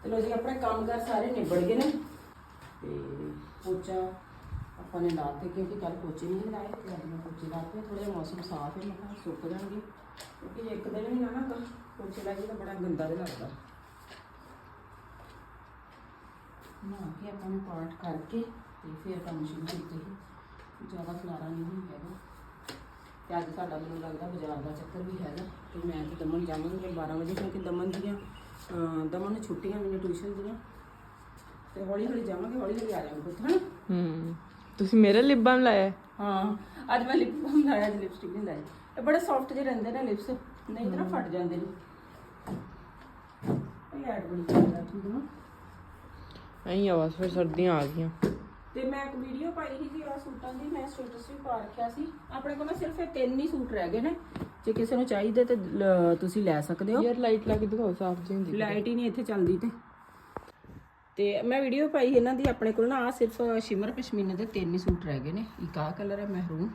ਚਲੋ ਜੀ ਆਪਣੇ ਕੰਮ ਕਰ ਸਾਰੇ ਨਿਬੜ ਗਏ ਨੇ। ਤੇ ਪੋਚਾ ਆਪਾਂ ਨੇ ਲਾਤੇ ਕਿਉਂਕਿ ਕੱਲ ਪੋਚੇ ਨਹੀਂ ਲਾਏ ਤੇ ਅੱਜ ਮੈਂ ਪੋਚੇ ਲਾਤੇ ਥੋੜਾ ਜਿਹਾ ਮੌਸਮ ਸਾਫ਼ ਹੈ, ਮੈਂ ਕਿਹਾ ਸੁੱਕ ਜਾਣਗੇ। ਕਿਉਂਕਿ ਜੇ ਇੱਕ ਦਿਨ ਵੀ ਨਾ ਨਾ ਕ- ਪੋਚੇ ਲਾਈਏ ਤਾਂ ਬੜਾ ਗੰਦਾ ਜਿਹਾ ਲੱਗਦਾ। ਨਾ ਕੇ ਆਪਾਂ ਨੂੰ ਪਾਠ ਕਰਕੇ ਤੇ ਫਿਰ ਕੰਮ ਸ਼ੁਰੂ ਕੀਤੇ ਸੀ। ਜ਼ਿਆਦਾ ਖਲਾਰਾ ਨਹੀਂ ਹੈਗਾ। ਤੇ ਅੱਜ ਸਾਡਾ ਮੈਨੂੰ ਲੱਗਦਾ ਬਾਜ਼ਾਰ ਦਾ ਚੱਕਰ ਵੀ ਹੈਗਾ ਤੇ ਮੈਂ ਤੇ ਦਮਨ ਜਾਵਾਂਗੇ 12 ਵਜੇ ਕਿਉਂਕਿ ਦਮਨ ਦੀਆਂ ਦਮਨ ਨੂੰ ਛੁੱਟੀਆਂ ਮੈਨੂੰ ਟਿਊਸ਼ਨ ਦੀਆਂ। ਤੇ ਹੌਲੀ ਹੌਲੀ ਜਾਵਾਂਗੇ, ਹੌਲੀ ਹੌਲੀ ਆ ਜਾਵਾਂਗੇ ਹਨਾ? ਹੂੰ। ਤੁਸੀਂ ਮੇਰੇ ਲਿਪ ਬਾਮ ਲਾਇਆ ਹਾਂ? ਅੱਜ ਮੈਂ ਲਿਪ ਬਾਮ ਲਾਇਆ ਅੱਜ ਲਿਪਸਟਿਕ ਨਹੀਂ ਲਾਈ। ਇਹ ਬੜੇ ਸੌਫਟ ਜਿਹੇ ਰਹਿੰਦੇ ਨੇ ਲਿਪਸ ਨਹੀਂ ਤਾਂ ਨਾ ਫਟ ਜਾਂਦੇ ਨੇ। ਇਹ ਐਡ ਬੜੀ ਠੀਕ ਨਾ? ਐਂ ਫਿਰ ਸਰਦੀਆਂ ਆ ਗਈਆਂ। ਤੇ ਮੈਂ ਇੱਕ ਵੀਡੀਓ ਪਾਈ ਸੀ ਜੀ ਆ ਸੂਟਾਂ ਦੀ ਮੈਂ ਸਟੇਟਸ ਵੀ ਪਾ ਰੱਖਿਆ ਸੀ। ਆਪਣੇ ਕੋਲ ਨਾ ਸਿਰਫ ਇਹ ਤਿੰਨ ਹੀ ਸੂਟ ਰਹਿ ਗਏ ਨੇ। ਜੇ ਕਿਸੇ ਨੂੰ ਚਾਹੀਦੇ ਤੇ ਲ- ਤੁਸੀਂ ਲੈ ਸਕਦੇ ਹੋ। ਯਾਰ ਲਾਈਟ ਲਾ ਕੇ ਦਿਖਾਓ ਸਾਫ਼ ਜਿਹੀ ਹੁੰਦੀ ਲਾਈਟ ਹੀ ਨਹੀਂ ਇੱਥੇ ਚੱਲਦੀ ਤੇ। ਤੇ ਮੈਂ ਵੀਡੀਓ ਪਾਈ ਇਹਨਾਂ ਦੀ, ਆਪਣੇ ਕੋਲ ਨਾ ਆ ਸਿਰਫ ਸ਼ਿਮਰ ਪਸ਼ਮੀਨੇ ਦੇ ਤਿੰਨ ਹੀ ਸੂਟ ਰਹਿ ਗਏ ਨੇ। ਇੱਕ ਆਹ ਕਲਰ ਹੈ ਮਹਿਰੂਨ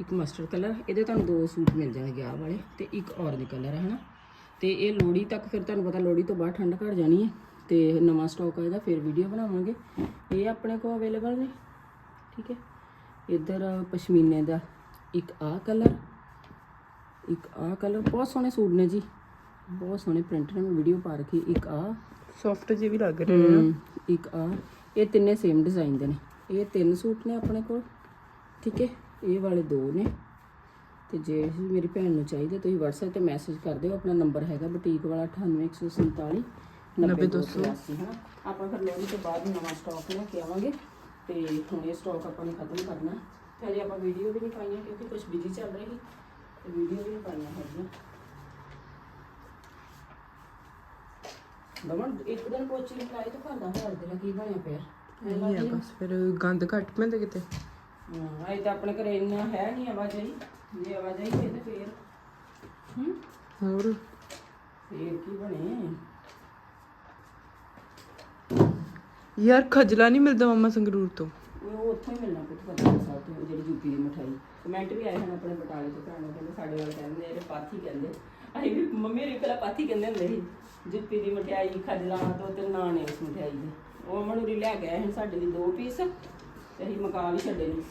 ਇੱਕ ਮਸਟਰਡ ਕਲਰ ਇਹਦੇ ਤੁਹਾਨੂੰ ਦੋ ਸੂਟ ਮਿਲ ਜਾਣਗੇ ਆਹ ਵਾਲੇ ਤੇ ਇੱਕ ਔਰੇਂਜ ਕਲਰ ਹੈ, ਹਨਾ? ਤੇ ਇਹ ਲੋੜੀ ਤੱਕ ਫਿਰ ਤੁਹਾਨੂੰ ਪਤਾ ਲੋੜੀ ਤੋਂ ਬਾਅਦ ਠੰਡ ਘਟ ਜਾਣੀ ਹੈ ਤੇ ਨਵਾਂ ਸਟਾਕ ਆਏਗਾ, ਫਿਰ ਵੀਡੀਓ ਬਣਾਵਾਂਗੇ। ਇਹ ਆਪਣੇ ਕੋਲ ਅਵੇਲੇਬਲ ਨੇ, ਠੀਕ ਹੈ? ਇੱਧਰ ਪਸ਼ਮੀਨੇ ਦਾ ਇੱਕ ਆ ਕਲਰ ਇੱਕ ਆਹ ਕਲਰ ਬਹੁਤ ਸੋਹਣੇ ਸੂਟ ਨੇ ਜੀ। ਬਹੁਤ ਸੋਹਣੇ ਪ੍ਰਿੰਟ ਨੇ, ਮੈਂ ਵੀਡੀਓ ਪਾ ਰੱਖੀ। ਇੱਕ ਆ ਸੌਫਟ ਜਿਹੇ ਵੀ ਲੱਗ ਰਹੇ ਹਮ, ਇੱਕ ਆ ਇਹ ਤਿੰਨੇ ਸੇਮ ਡਿਜ਼ਾਈਨ ਦੇ ਨੇ। ਇਹ ਤਿੰਨ ਸੂਟ ਨੇ ਆਪਣੇ ਕੋਲ ਠੀਕ ਹੈ? ਇਹ ਵਾਲੇ ਦੋ ਨੇ। ਤੇ ਜੇ ਮੇਰੀ ਭੈਣ ਨੂੰ ਚਾਹੀਦੇ ਤੁਸੀਂ WhatsApp ਤੇ ਮੈਸੇਜ ਕਰ ਦਿਓ ਆਪਣਾ ਨੰਬਰ ਹੈਗਾ ਬੁਟੀਕ ਵਾਲਾ 98147 90283 ਹਨਾ? ਆਪਾਂ ਫਿਰ ਲੋਹੜੀ ਤੋਂ ਬਾਅਦ ਨਵਾਂ ਸਟਾਕ ਲੈ ਕੇ ਆਵਾਂਗੇ। ਤੇ ਹੁਣ ਇਹ ਸਟਾਕ ਆਪਾਂ ਨੇ ਖਤਮ ਕਰਨਾ। ਤੇ ਆਪਾਂ ਵੀਡੀਓ ਵੀ ਨਹੀਂ ਪਾਈਆਂ ਕਿਉਂਕਿ ਕੁਝ ਬਿਜ਼ੀ ਚੱਲ ਰਹੀ ਸੀ। ਤੇ ਵੀਡੀਓ ਵੀ ਨਹੀਂ ਪਾਈਆਂ ਹੈਗੀਆਂ। ਦਮਨ ਇੱਕ ਦਿਨ ਕੋਚੀ ਲਾਈ ਤਾਂ ਘਰ ਦਾ ਹਾਲ ਦੇ ਕੀ ਬਣਿਆ ਪਿਆ? ਨਹੀਂ ਆ ਬਸ ਫਿਰ ਗੰਦ ਘੱਟ ਪੈਂਦਾ ਕਿਤੇ। ਹਾਂ ਅਜੇ ਤਾਂ ਆਪਣੇ ਘਰੇ ਇੰਨਾ ਹੈ ਨਹੀਂ ਆਵਾਜਾਈ। ਜੇ ਆਵਾਜਾਈ ਹੋਏ ਤੇ ਫੇਰ? ਹੂੰ? ਹੋਰ? ਫੇਰ ਕੀ ਬਣੇ? ਯਾਰ ਖਜਲਾ ਨਹੀਂ ਮਿਲਦਾ ਮਮਾ ਸੰਗਰੂਰ ਤੋਂ। ਉਹ ਉੱਥੋਂ ਹੀ ਮਿਲਣਾ ਪੁੱਤ ਪਤਾ ਸਾਹਿਬ ਤੋਂ ਜਿਹੜੀ ਯੂਪੀ ਦੀ ਮਠਾਈ। ਕਮੈਂਟ ਵੀ ਆਏ ਹਨ ਆਪਣੇ ਬਟਾਲੇ ਤੋਂ ਭੈਣਾਂ ਕਹਿੰਦੇ ਸਾਡੇ ਵਾਲੇ ਕਹਿੰਦੇ ਇਹ ਪਾਥੀ ਕਹਿੰਦੇ। ਅਸੀਂ ਵੀ ਮੰਮੀ ਰੀ ਪਹਿਲਾਂ ਪਾਥੀ ਕਹਿੰਦੇ ਹੁੰਦੇ ਸੀ ਦੀ ਮਠਿਆਈ ਖਜਲਾਂ ਤੋਂ ਤੇ ਨਾਂ ਨੇ ਉਸ ਮਠਿਆਈ ਦੇ। ਉਹ ਮਨੂਰੀ ਲੈ ਕੇ ਆਏ ਸਾਡੇ ਲਈ ਦੋ ਪੀਸ ਤੇ ਅਸੀਂ ਮਕਾ ਵੀ ਛੱਡੇ ਨੇ।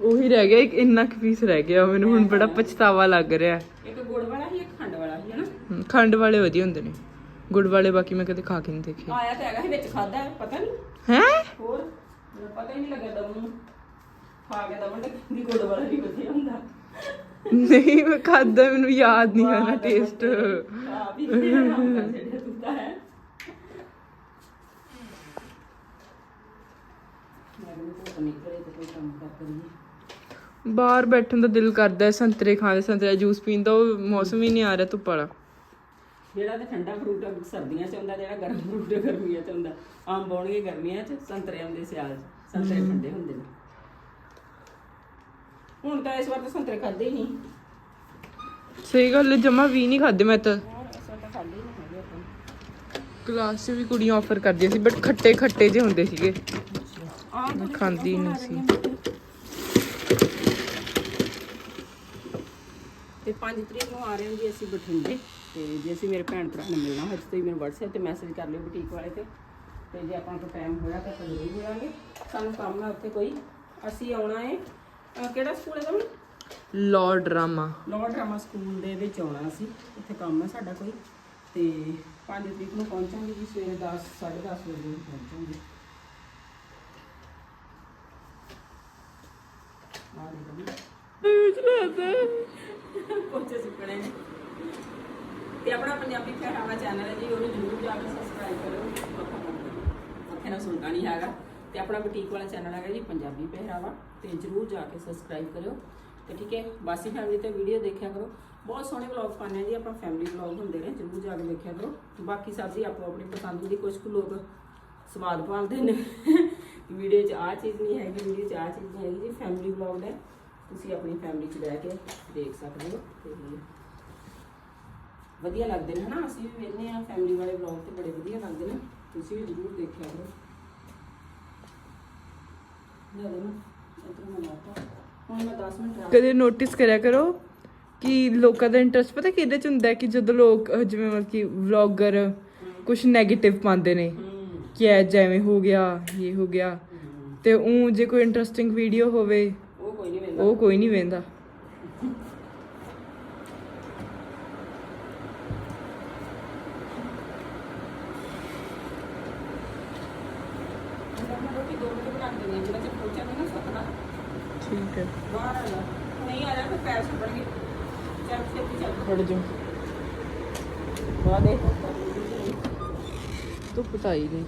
ਉਹੀ ਰਹਿ ਗਿਆ ਇੱਕ ਇੰਨਾ ਕੁ ਪੀਸ ਰਹਿ ਗਿਆ ਮੈਨੂੰ ਹੁਣ ਬੜਾ ਪਛਤਾਵਾ ਲੱਗ ਰਿਹਾ। ਇੱਕ ਗੁੜ ਵਾਲਾ ਸੀ ਇੱਕ ਖੰਡ ਵਾਲਾ ਸੀ ਹਨਾ? ਹਮ, ਖੰਡ ਵਾਲੇ ਵਧੀਆ ਹੁੰਦੇ ਨੇ। ਗੁੜ ਵਾਲੇ ਬਾਕੀ ਮੈਂ ਕਦੇ ਖਾ ਕੇ ਨਹੀਂ ਦੇਖੇ। ਆਇਆ ਤਾਂ ਹੈਗਾ ਸੀ ਵਿੱਚ ਖਾਦਾ ਪਤਾ ਨਹੀਂ ਹੈ? ਹੋਰ? ਮੈਨੂੰ ਪਤਾ ਹੀ ਨਹੀਂ ਲੱਗਾ ਦਮ ਨੂੰ। ਖਾ ਕੇ ਦਮ ਦੀ ਗੁੜ ਵਾਲਾ ਵੀ ਵਧੀਆ ਹੁੰਦਾ। ਨਹੀਂ ਮੈਂ ਖਾਦਾ ਮੈਨੂੰ ਯਾਦ ਨਹੀਂ ਆਣਾ ਟੇਸਟ ਆ ਵੀ ਜਿਹੜਾ ਤੂੰ ਤਾਂ ਹੈ ਮੈਂ ਵੀ ਕੋਈ ਨਹੀਂ ਕਰੇ ਤੇ ਕੋਈ ਕੰਮ ਕਰ ਕਰੀਏ ਬਾਹਰ ਬੈਠਣ ਦਾ ਦਿਲ ਕਰਦਾ ਹੈ ਸੰਤਰੇ ਖਾਣ ਦਾ ਸੰਤਰਾ ਜੂਸ ਪੀਣ ਦਾ ਉਹ ਮੌਸਮ ਹੀ ਨਹੀਂ ਆ ਰਿਹਾ ਧੁੱਪ ਵਾਲਾ। ਜਿਹੜਾ ਤੇ ਠੰਡਾ ਫਰੂਟ ਸਰਦੀਆਂ ਚ ਹੁੰਦਾ ਜਿਹੜਾ ਗਰਮ ਫਰੂਟ ਗਰਮੀਆਂ ਚ ਹੁੰਦਾ ਅੰਬ ਆਉਣਗੇ ਗਰਮੀਆਂ ਚ ਸੰਤਰੇ ਆਉਂਦੇ ਸਿਆਲ ਚ ਸੰਤਰੇ ਠੰਡੇ ਹੁੰਦੇ ਨੇ। ਹੁਣ ਤਾਂ ਇਸ ਵਾਰ ਤਾਂ ਸੰਤਰੇ ਖਾਦੇ ਹੀ ਨਹੀਂ। ਸਹੀ ਗੱਲ ਜਮਾ ਵੀ ਨਹੀਂ ਖਾਦੇ ਮੈਂ ਤਾਂ। 'ਚ ਵੀ ਕੁੜੀਆਂ ਆਫਰ ਕਰਦੀਆਂ ਸੀ ਬਟ ਖੱਟੇ ਖੱਟੇ ਜਿਹੇ ਹੁੰਦੇ ਸੀਗੇ। ਆ ਮੈਂ ਖਾਂਦੀ ਨਹੀਂ ਸੀ। ਤੇ 5 ਤਰੀਕ ਨੂੰ ਆ ਰਹੇ ਹਾਂ ਜੀ ਅਸੀਂ ਬਠਿੰਡੇ। ਤੇ ਜੇ ਅਸੀਂ ਮੇਰੇ ਭੈਣ ਭਰਾ ਨੂੰ ਮਿਲਣਾ ਤਾਂ ਤੁਸੀਂ ਮੈਨੂੰ WhatsApp ਤੇ ਮੈਸੇਜ ਕਰ ਲਿਓ ਬੁਟੀਕ ਵਾਲੇ ਤੇ। ਤੇ ਜੇ ਆਪਾਂ ਕੋਲ ਟਾਈਮ ਹੋਇਆ ਤਾਂ ਜ਼ਰੂਰ ਮਿਲਾਂਗੇ। ਸਾਨੂੰ ਕੰਮ ਹੈ ਉੱਥੇ ਕੋਈ। ਅਸੀਂ ਆਉਣਾ ਹੈ ਅਹ ਕਿਹੜਾ ਸਕੂਲ ਹੈ ਤੁਹਾਨੂੰ lord drama lower drama school ਦੇ ਵਿੱਚ ਆਉਣਾ ਅਸੀਂ ਉੱਥੇ ਕੰਮ ਹੈ ਸਾਡਾ ਕੋਈ। ਤੇ 5 ਤਰੀਕ ਨੂੰ ਪਹੁੰਚਾਂਗੇ ਜੀ ਸਵੇਰੇ 10 10:30 ਵਜੇ ਪਹੁੰਚਾਂਗੇ। ਆ ਦੇਖੋ ਪਹੁੰਚੇ ਸੁੱਕਣੇ ਨੇ। ਤੇ ਆਪਣਾ ਪੰਜਾਬੀ ਪਹਿਰਾਵਾ ਚੈਨਲ ਹੈ ਜੀ ਉਹਨੂੰ ਜਰੂਰ ਜਾ ਕੇ ਸਬਸਕ੍ਰਾਈਬ ਕਰੋ ਉੱਥੇ ਨਾ ਸੁਣਦਾ ਨਹੀਂ ਹੈਗਾ। ਤੇ ਆਪਣਾ ਬੁਟੀਕ ਵਾਲਾ ਚੈਨਲ ਹੈਗਾ ਜੀ ਪੰਜਾਬੀ ਪਹਿਰਾਵਾ। ਤੇ ਜਰੂਰ ਜਾ ਕੇ ਸਬਸਕ੍ਰਾਈਬ ਕਰਿਓ। ਤੇ ਠੀਕ ਹੈ ਬਾਸੀ ਫੈਮਿਲੀ ਤੇ ਵੀਡੀਓ ਦੇਖਿਆ ਕਰੋ। ਬਹੁਤ ਸੋਹਣੇ ਵਲੌਗ ਪਾਉਂਦੇ ਆ ਜੀ, ਆਪਾਂ ਫੈਮਿਲੀ ਵਲੌਗ ਹੁੰਦੇ ਨੇ, ਜਰੂਰ ਜਾ ਕੇ ਦੇਖਿਆ ਕਰੋ। ਬਾਕੀ ਸਬਜ਼ੀ ਆਪੋ ਆਪਣੀ ਪਸੰਦ ਦੀ ਕੁਝ ਕੁ ਲੋਕ ਸਵਾਦ ਭਾਲਦੇ ਨੇ। ਵੀਡੀਓ 'ਚ ਆਹ ਚੀਜ਼ ਨਹੀਂ ਹੈਗੀ, ਵੀਡੀਓ 'ਚ ਆਹ ਚੀਜ਼ ਨਹੀਂ ਹੈਗੀ ਜੀ ਫੈਮਿਲੀ ਵਲੌਗ ਨੇ ਤੁਸੀਂ ਆਪਣੀ ਫੈਮਿਲੀ 'ਚ ਬਹਿ ਕੇ ਦੇਖ ਸਕਦੇ ਹੋ ਤੇ ਵਧੀਆ ਲੱਗਦੇ ਨੇ, ਹਨਾ? ਅਸੀਂ ਵੀ ਵੇਖਦੇ ਆ ਫੈਮਿਲੀ ਵਾਲੇ ਵਲੌਗ ਤੇ ਬੜੇ ਵਧੀਆ ਲੱਗਦੇ ਨੇ। ਤੁਸੀਂ ਵੀ ਜ਼ਰੂਰ ਦੇਖਿਆ ਕਰੋ। ਜਦੋਂ ਨਾ ਇਤਨਾ ਮੈਂ ਹੁਣ ਮੈਂ 10 ਮਿੰਟ ਰੱਖ ਕਦੇ ਨੋਟਿਸ ਕਰਿਆ ਕਰੋ ਕਿ ਲੋਕਾਂ ਦਾ ਇੰਟਰਸਟ ਪਤਾ ਕਿਹਦੇ ਚ ਹੁੰਦਾ ਹੈ ਕਿ ਜਦੋਂ ਲੋਕ ਅਹ, ਜਿਵੇਂ ਮਤਲਬ ਕਿ ਵਲੌਗਰ ਕੁਝ ਨੈਗੇਟਿਵ ਪਾਉਂਦੇ ਨੇ ਹੂੰ ਕਿ ਐ ਜਿਵੇਂ ਹੋ ਗਿਆ ਇਹ ਹੋ ਗਿਆ ਤੇ ਉਹ ਜੇ ਕੋਈ ਇੰਟਰਸਟਿੰਗ ਵੀਡੀਓ ਹੋਵੇ ਉਹ ਕੋਈ ਨਹੀਂ ਵੇਂਦਾ ਉਹ ਕੋਈ ਨਹੀਂ ਵੇਂਦਾ ਮੈਂ ਰੋਟੀ ਦੋ ਮਿੰਟ ਬਣਾ ਕੇ ਦੇਣੀ ਜਿਹੜਾ ਚ ਪਹੁੰਚਾ ਨਹੀਂ ਨਾ ਸਕਦਾ ਠੀਕ ਹੈ ਬਾਹਰ ਆ ਜਾ ਨਹੀਂ ਆ ਜਾ ਫਿਰ ਪੈਰ ਸੁੱਟਣਗੇ ਚੱਲ ਛੇਤੀ ਚੱਲ ਫੜ ਜਾ ਬਾਹਰ ਦੇ ਤੂੰ ਪਤਾਈ ਨਹੀਂ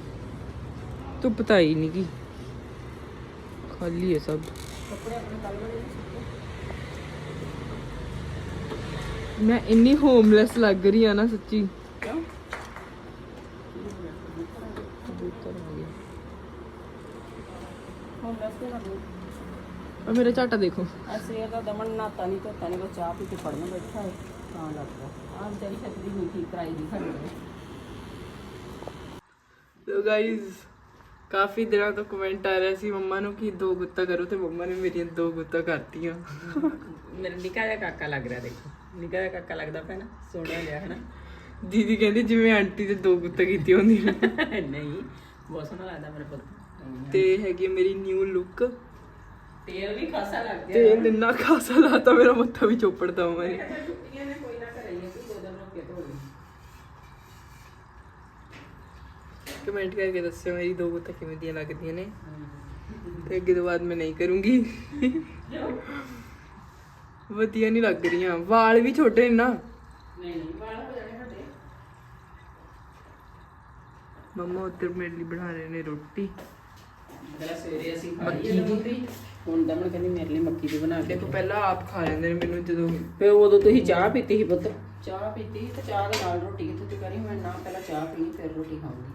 ਤੂੰ ਪਤਾਈ ਨਹੀਂ ਆ ਮੇਰਾ ਝਾਟਾ ਦੇਖੋ। ਅਸੀਂ ਇਹਦਾ ਦਮਨ ਨਾਤਾ ਨਹੀਂ ਧੋਤਾ ਨਹੀਂ ਬਸ ਚਾਹ ਪੀ ਕੇ ਪੜਨ ਬੈਠਾ ਹੈ ਤਾਂ ਲੱਗਦਾ। ਆਹ ਵਿਚਾਰੀ ਛਤਰੀ ਨਹੀਂ ਠੀਕ ਕਰਾਈ ਦੀ ਸਾਡੇ ਸੋ ਗਾਇਸ ਕਾਫੀ ਦਿਨਾਂ ਤੋਂ ਕਮੈਂਟ ਆ ਰਿਹਾ ਸੀ ਮੰਮਾ ਨੂੰ ਕਿ ਦੋ ਗੁੱਤਾ ਕਰੋ ਤੇ ਮੰਮਾ ਨੇ ਮੇਰੀਆਂ ਦੋ ਗੁੱਤਾ ਕਰਤੀਆਂ। ਮੇਰਾ ਨਿੱਕਾ ਜਿਹਾ ਕਾਕਾ ਲੱਗ ਰਿਹਾ ਦੇਖੋ। ਨਿੱਕਾ ਜਿਹਾ ਕਾਕਾ ਲੱਗਦਾ ਪਿਆ ਨਾ ਸੋਹਣਾ ਜਿਹਾ ਹਨਾ? ਦੀਦੀ ਕਹਿੰਦੀ ਜਿਵੇਂ ਆਂਟੀ ਤੇ ਦੋ ਗੁੱਤਾ ਕੀਤੀ ਹੁੰਦੀ ਨਹੀਂ ਬਹੁਤ ਸੋਹਣਾ ਲੱਗਦਾ ਮੇਰੇ ਪੁੱਤ। ਤੇ ਹੈਗੀ ਮੇਰੀ ਨਿਊ ਲੁੱਕ ਤੇਲ ਵੀ ਖਾਸਾ ਲੱਗ ਗਿਆ ਤੇ ਇੰਨਾ ਖਾਸਾ ਲਾਤਾ ਮੇਰਾ ਮੱਥਾ ਵੀ ਚੋਪੜਦਾ ਮੈਂ ਛੁੱਟੀਆਂ ਨੇ ਕੋਈ ਨਾ ਕਰਾਈਏ ਕਿ ਦੋ ਦਿਨ ਰੁਕ ਕੇ ਧੋ ਲਈ। ਕਮੈਂਟ ਕਰਕੇ ਦੱਸਿਓ ਮੇਰੀ ਦੋ ਗੁੱਤਾ ਕਿਵੇਂ ਦੀਆਂ ਲੱਗਦੀਆਂ ਨੇ। ਤੇ ਅੱਗੇ ਤੋਂ ਬਾਅਦ ਮੈਂ ਨਹੀਂ ਕਰੂੰਗੀ। ਵਧੀਆ ਨਹੀਂ ਲੱਗ ਰਹੀਆਂ। ਵਾਲ ਵੀ ਛੋਟੇ ਨੇ ਨਾ। ਨਹੀਂ ਨਹੀਂ ਵਾਲ ਹੋ ਜਾਣੇ ਤੁਹਾਡੇ। ਮੰਮਾ ਉੱਧਰ ਮੇਰੇ ਲਈ ਬਣਾ ਰਹੇ ਨੇ ਰੋਟੀ। ਪਹਿਲਾਂ ਸਵੇਰੇ ਅਸੀਂ ਮੱਕੀ ਦੀ। ਰੋਟੀ। ਹੁਣ ਦਮਨ ਕਹਿੰਦੀ ਮੇਰੇ ਲਈ ਮੱਕੀ ਦੀ ਬਣਾ ਕੇ ਦੇਖੋ ਪਹਿਲਾਂ ਆਪ ਖਾ ਲੈਂਦੇ ਨੇ ਮੈਨੂੰ ਜਦੋਂ ਫੇ ਉਦੋਂ ਤੁਸੀਂ ਚਾਹ ਪੀਤੀ ਸੀ ਪੁੱਤ? ਚਾਹ ਪੀਤੀ ਤੇ ਚਾਹ ਦੇ ਨਾਲ ਰੋਟੀ ਕਿੱਥੇ ਤੂੰ ਕਰੀ? ਮੈਂ ਨਾ ਪਹਿਲਾਂ ਚਾਹ ਪੀਣੀ ਫਿਰ ਰੋਟੀ ਖਾਊਂਗੀ।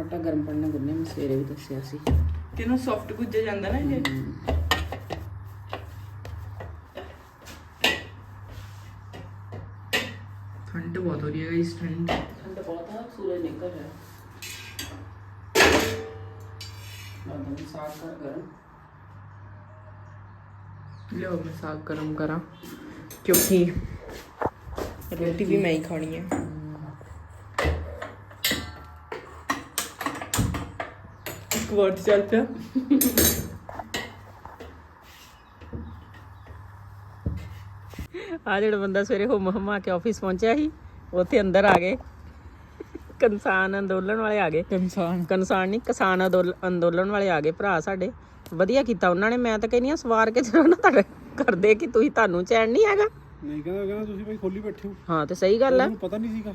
ਆਟਾ ਗਰਮ ਕਰਨਾ ਗੁੰਨੇ ਮੈਂ ਸਵੇਰੇ ਵੀ ਦੱਸਿਆ ਸੀ। ਕਿਨੂੰ ਸੌਫਟ ਗੁੱਜਿਆ ਜਾਂਦਾ ਨਾ ਇਹ? ਠੰਡ ਬਹੁਤ ਹੋ ਰਹੀ ਹੈ ਇਸ ਠੰਡ। ਠੰਡ ਬਹੁਤ ਆ ਸੂਰਜ ਨਿਕਲ ਰਿਹਾ। ਲੱਗਦਾ ਸਾਫ਼ ਕਰ ਗਰਮ। ਲਿਓ ਮੈਂ ਸਾਗ ਗਰਮ ਕਰਾਂ, ਕਿਉਂਕਿ ਰੋਟੀ ਵੀ ਮੈਂ ਹੀ ਖਾਣੀ ਹੈ। ਇੱਕ ਵਾਰ ਚੱਲ ਪਿਆ। ਆ ਜਿਹੜਾ ਬੰਦਾ ਸਵੇਰੇ ਹੁਮ ਹੁਮਾ ਕੇ ਆਫਿਸ ਪਹੁੰਚਿਆ ਸੀ ਉੱਥੇ ਅੰਦਰ ਆ ਗਏ। ਕਿਸਾਨ ਅੰਦੋਲਨ ਵਾਲੇ ਆ ਗਏ। ਕੰਸਾਨ। ਕਿਸਾਨ ਨਹੀਂ ਕਿਸਾਨ ਅੰਦੋਲ- ਅੰਦੋਲਨ ਵਾਲੇ ਆ ਗਏ ਭਰਾ ਸਾਡੇ। ਵਧੀਆ ਕੀਤਾ ਉਹਨਾਂ ਨੇ ਮੈਂ ਤਾਂ ਕਹਿੰਦੀ ਆ ਸਵਾਰ ਕੇ ਜਰਾ ਨਾ ਤੁਹਾਡੇ ਕਰਦੇ ਕਿ ਤੁਸੀਂ ਤੁਹਾਨੂੰ ਚੈਨ ਨਹੀਂ ਹੈਗਾ। ਨਹੀਂ ਕਹਿੰਦਾ ਕਹਿੰਦਾ ਤੁਸੀਂ ਬਾਈ ਖੋਲੀ ਬੈਠੇ ਹੋ। ਹਾਂ ਤੇ ਸਹੀ ਗੱਲ ਆ ਮੈਨੂੰ ਪਤਾ ਨਹੀਂ ਸੀਗਾ।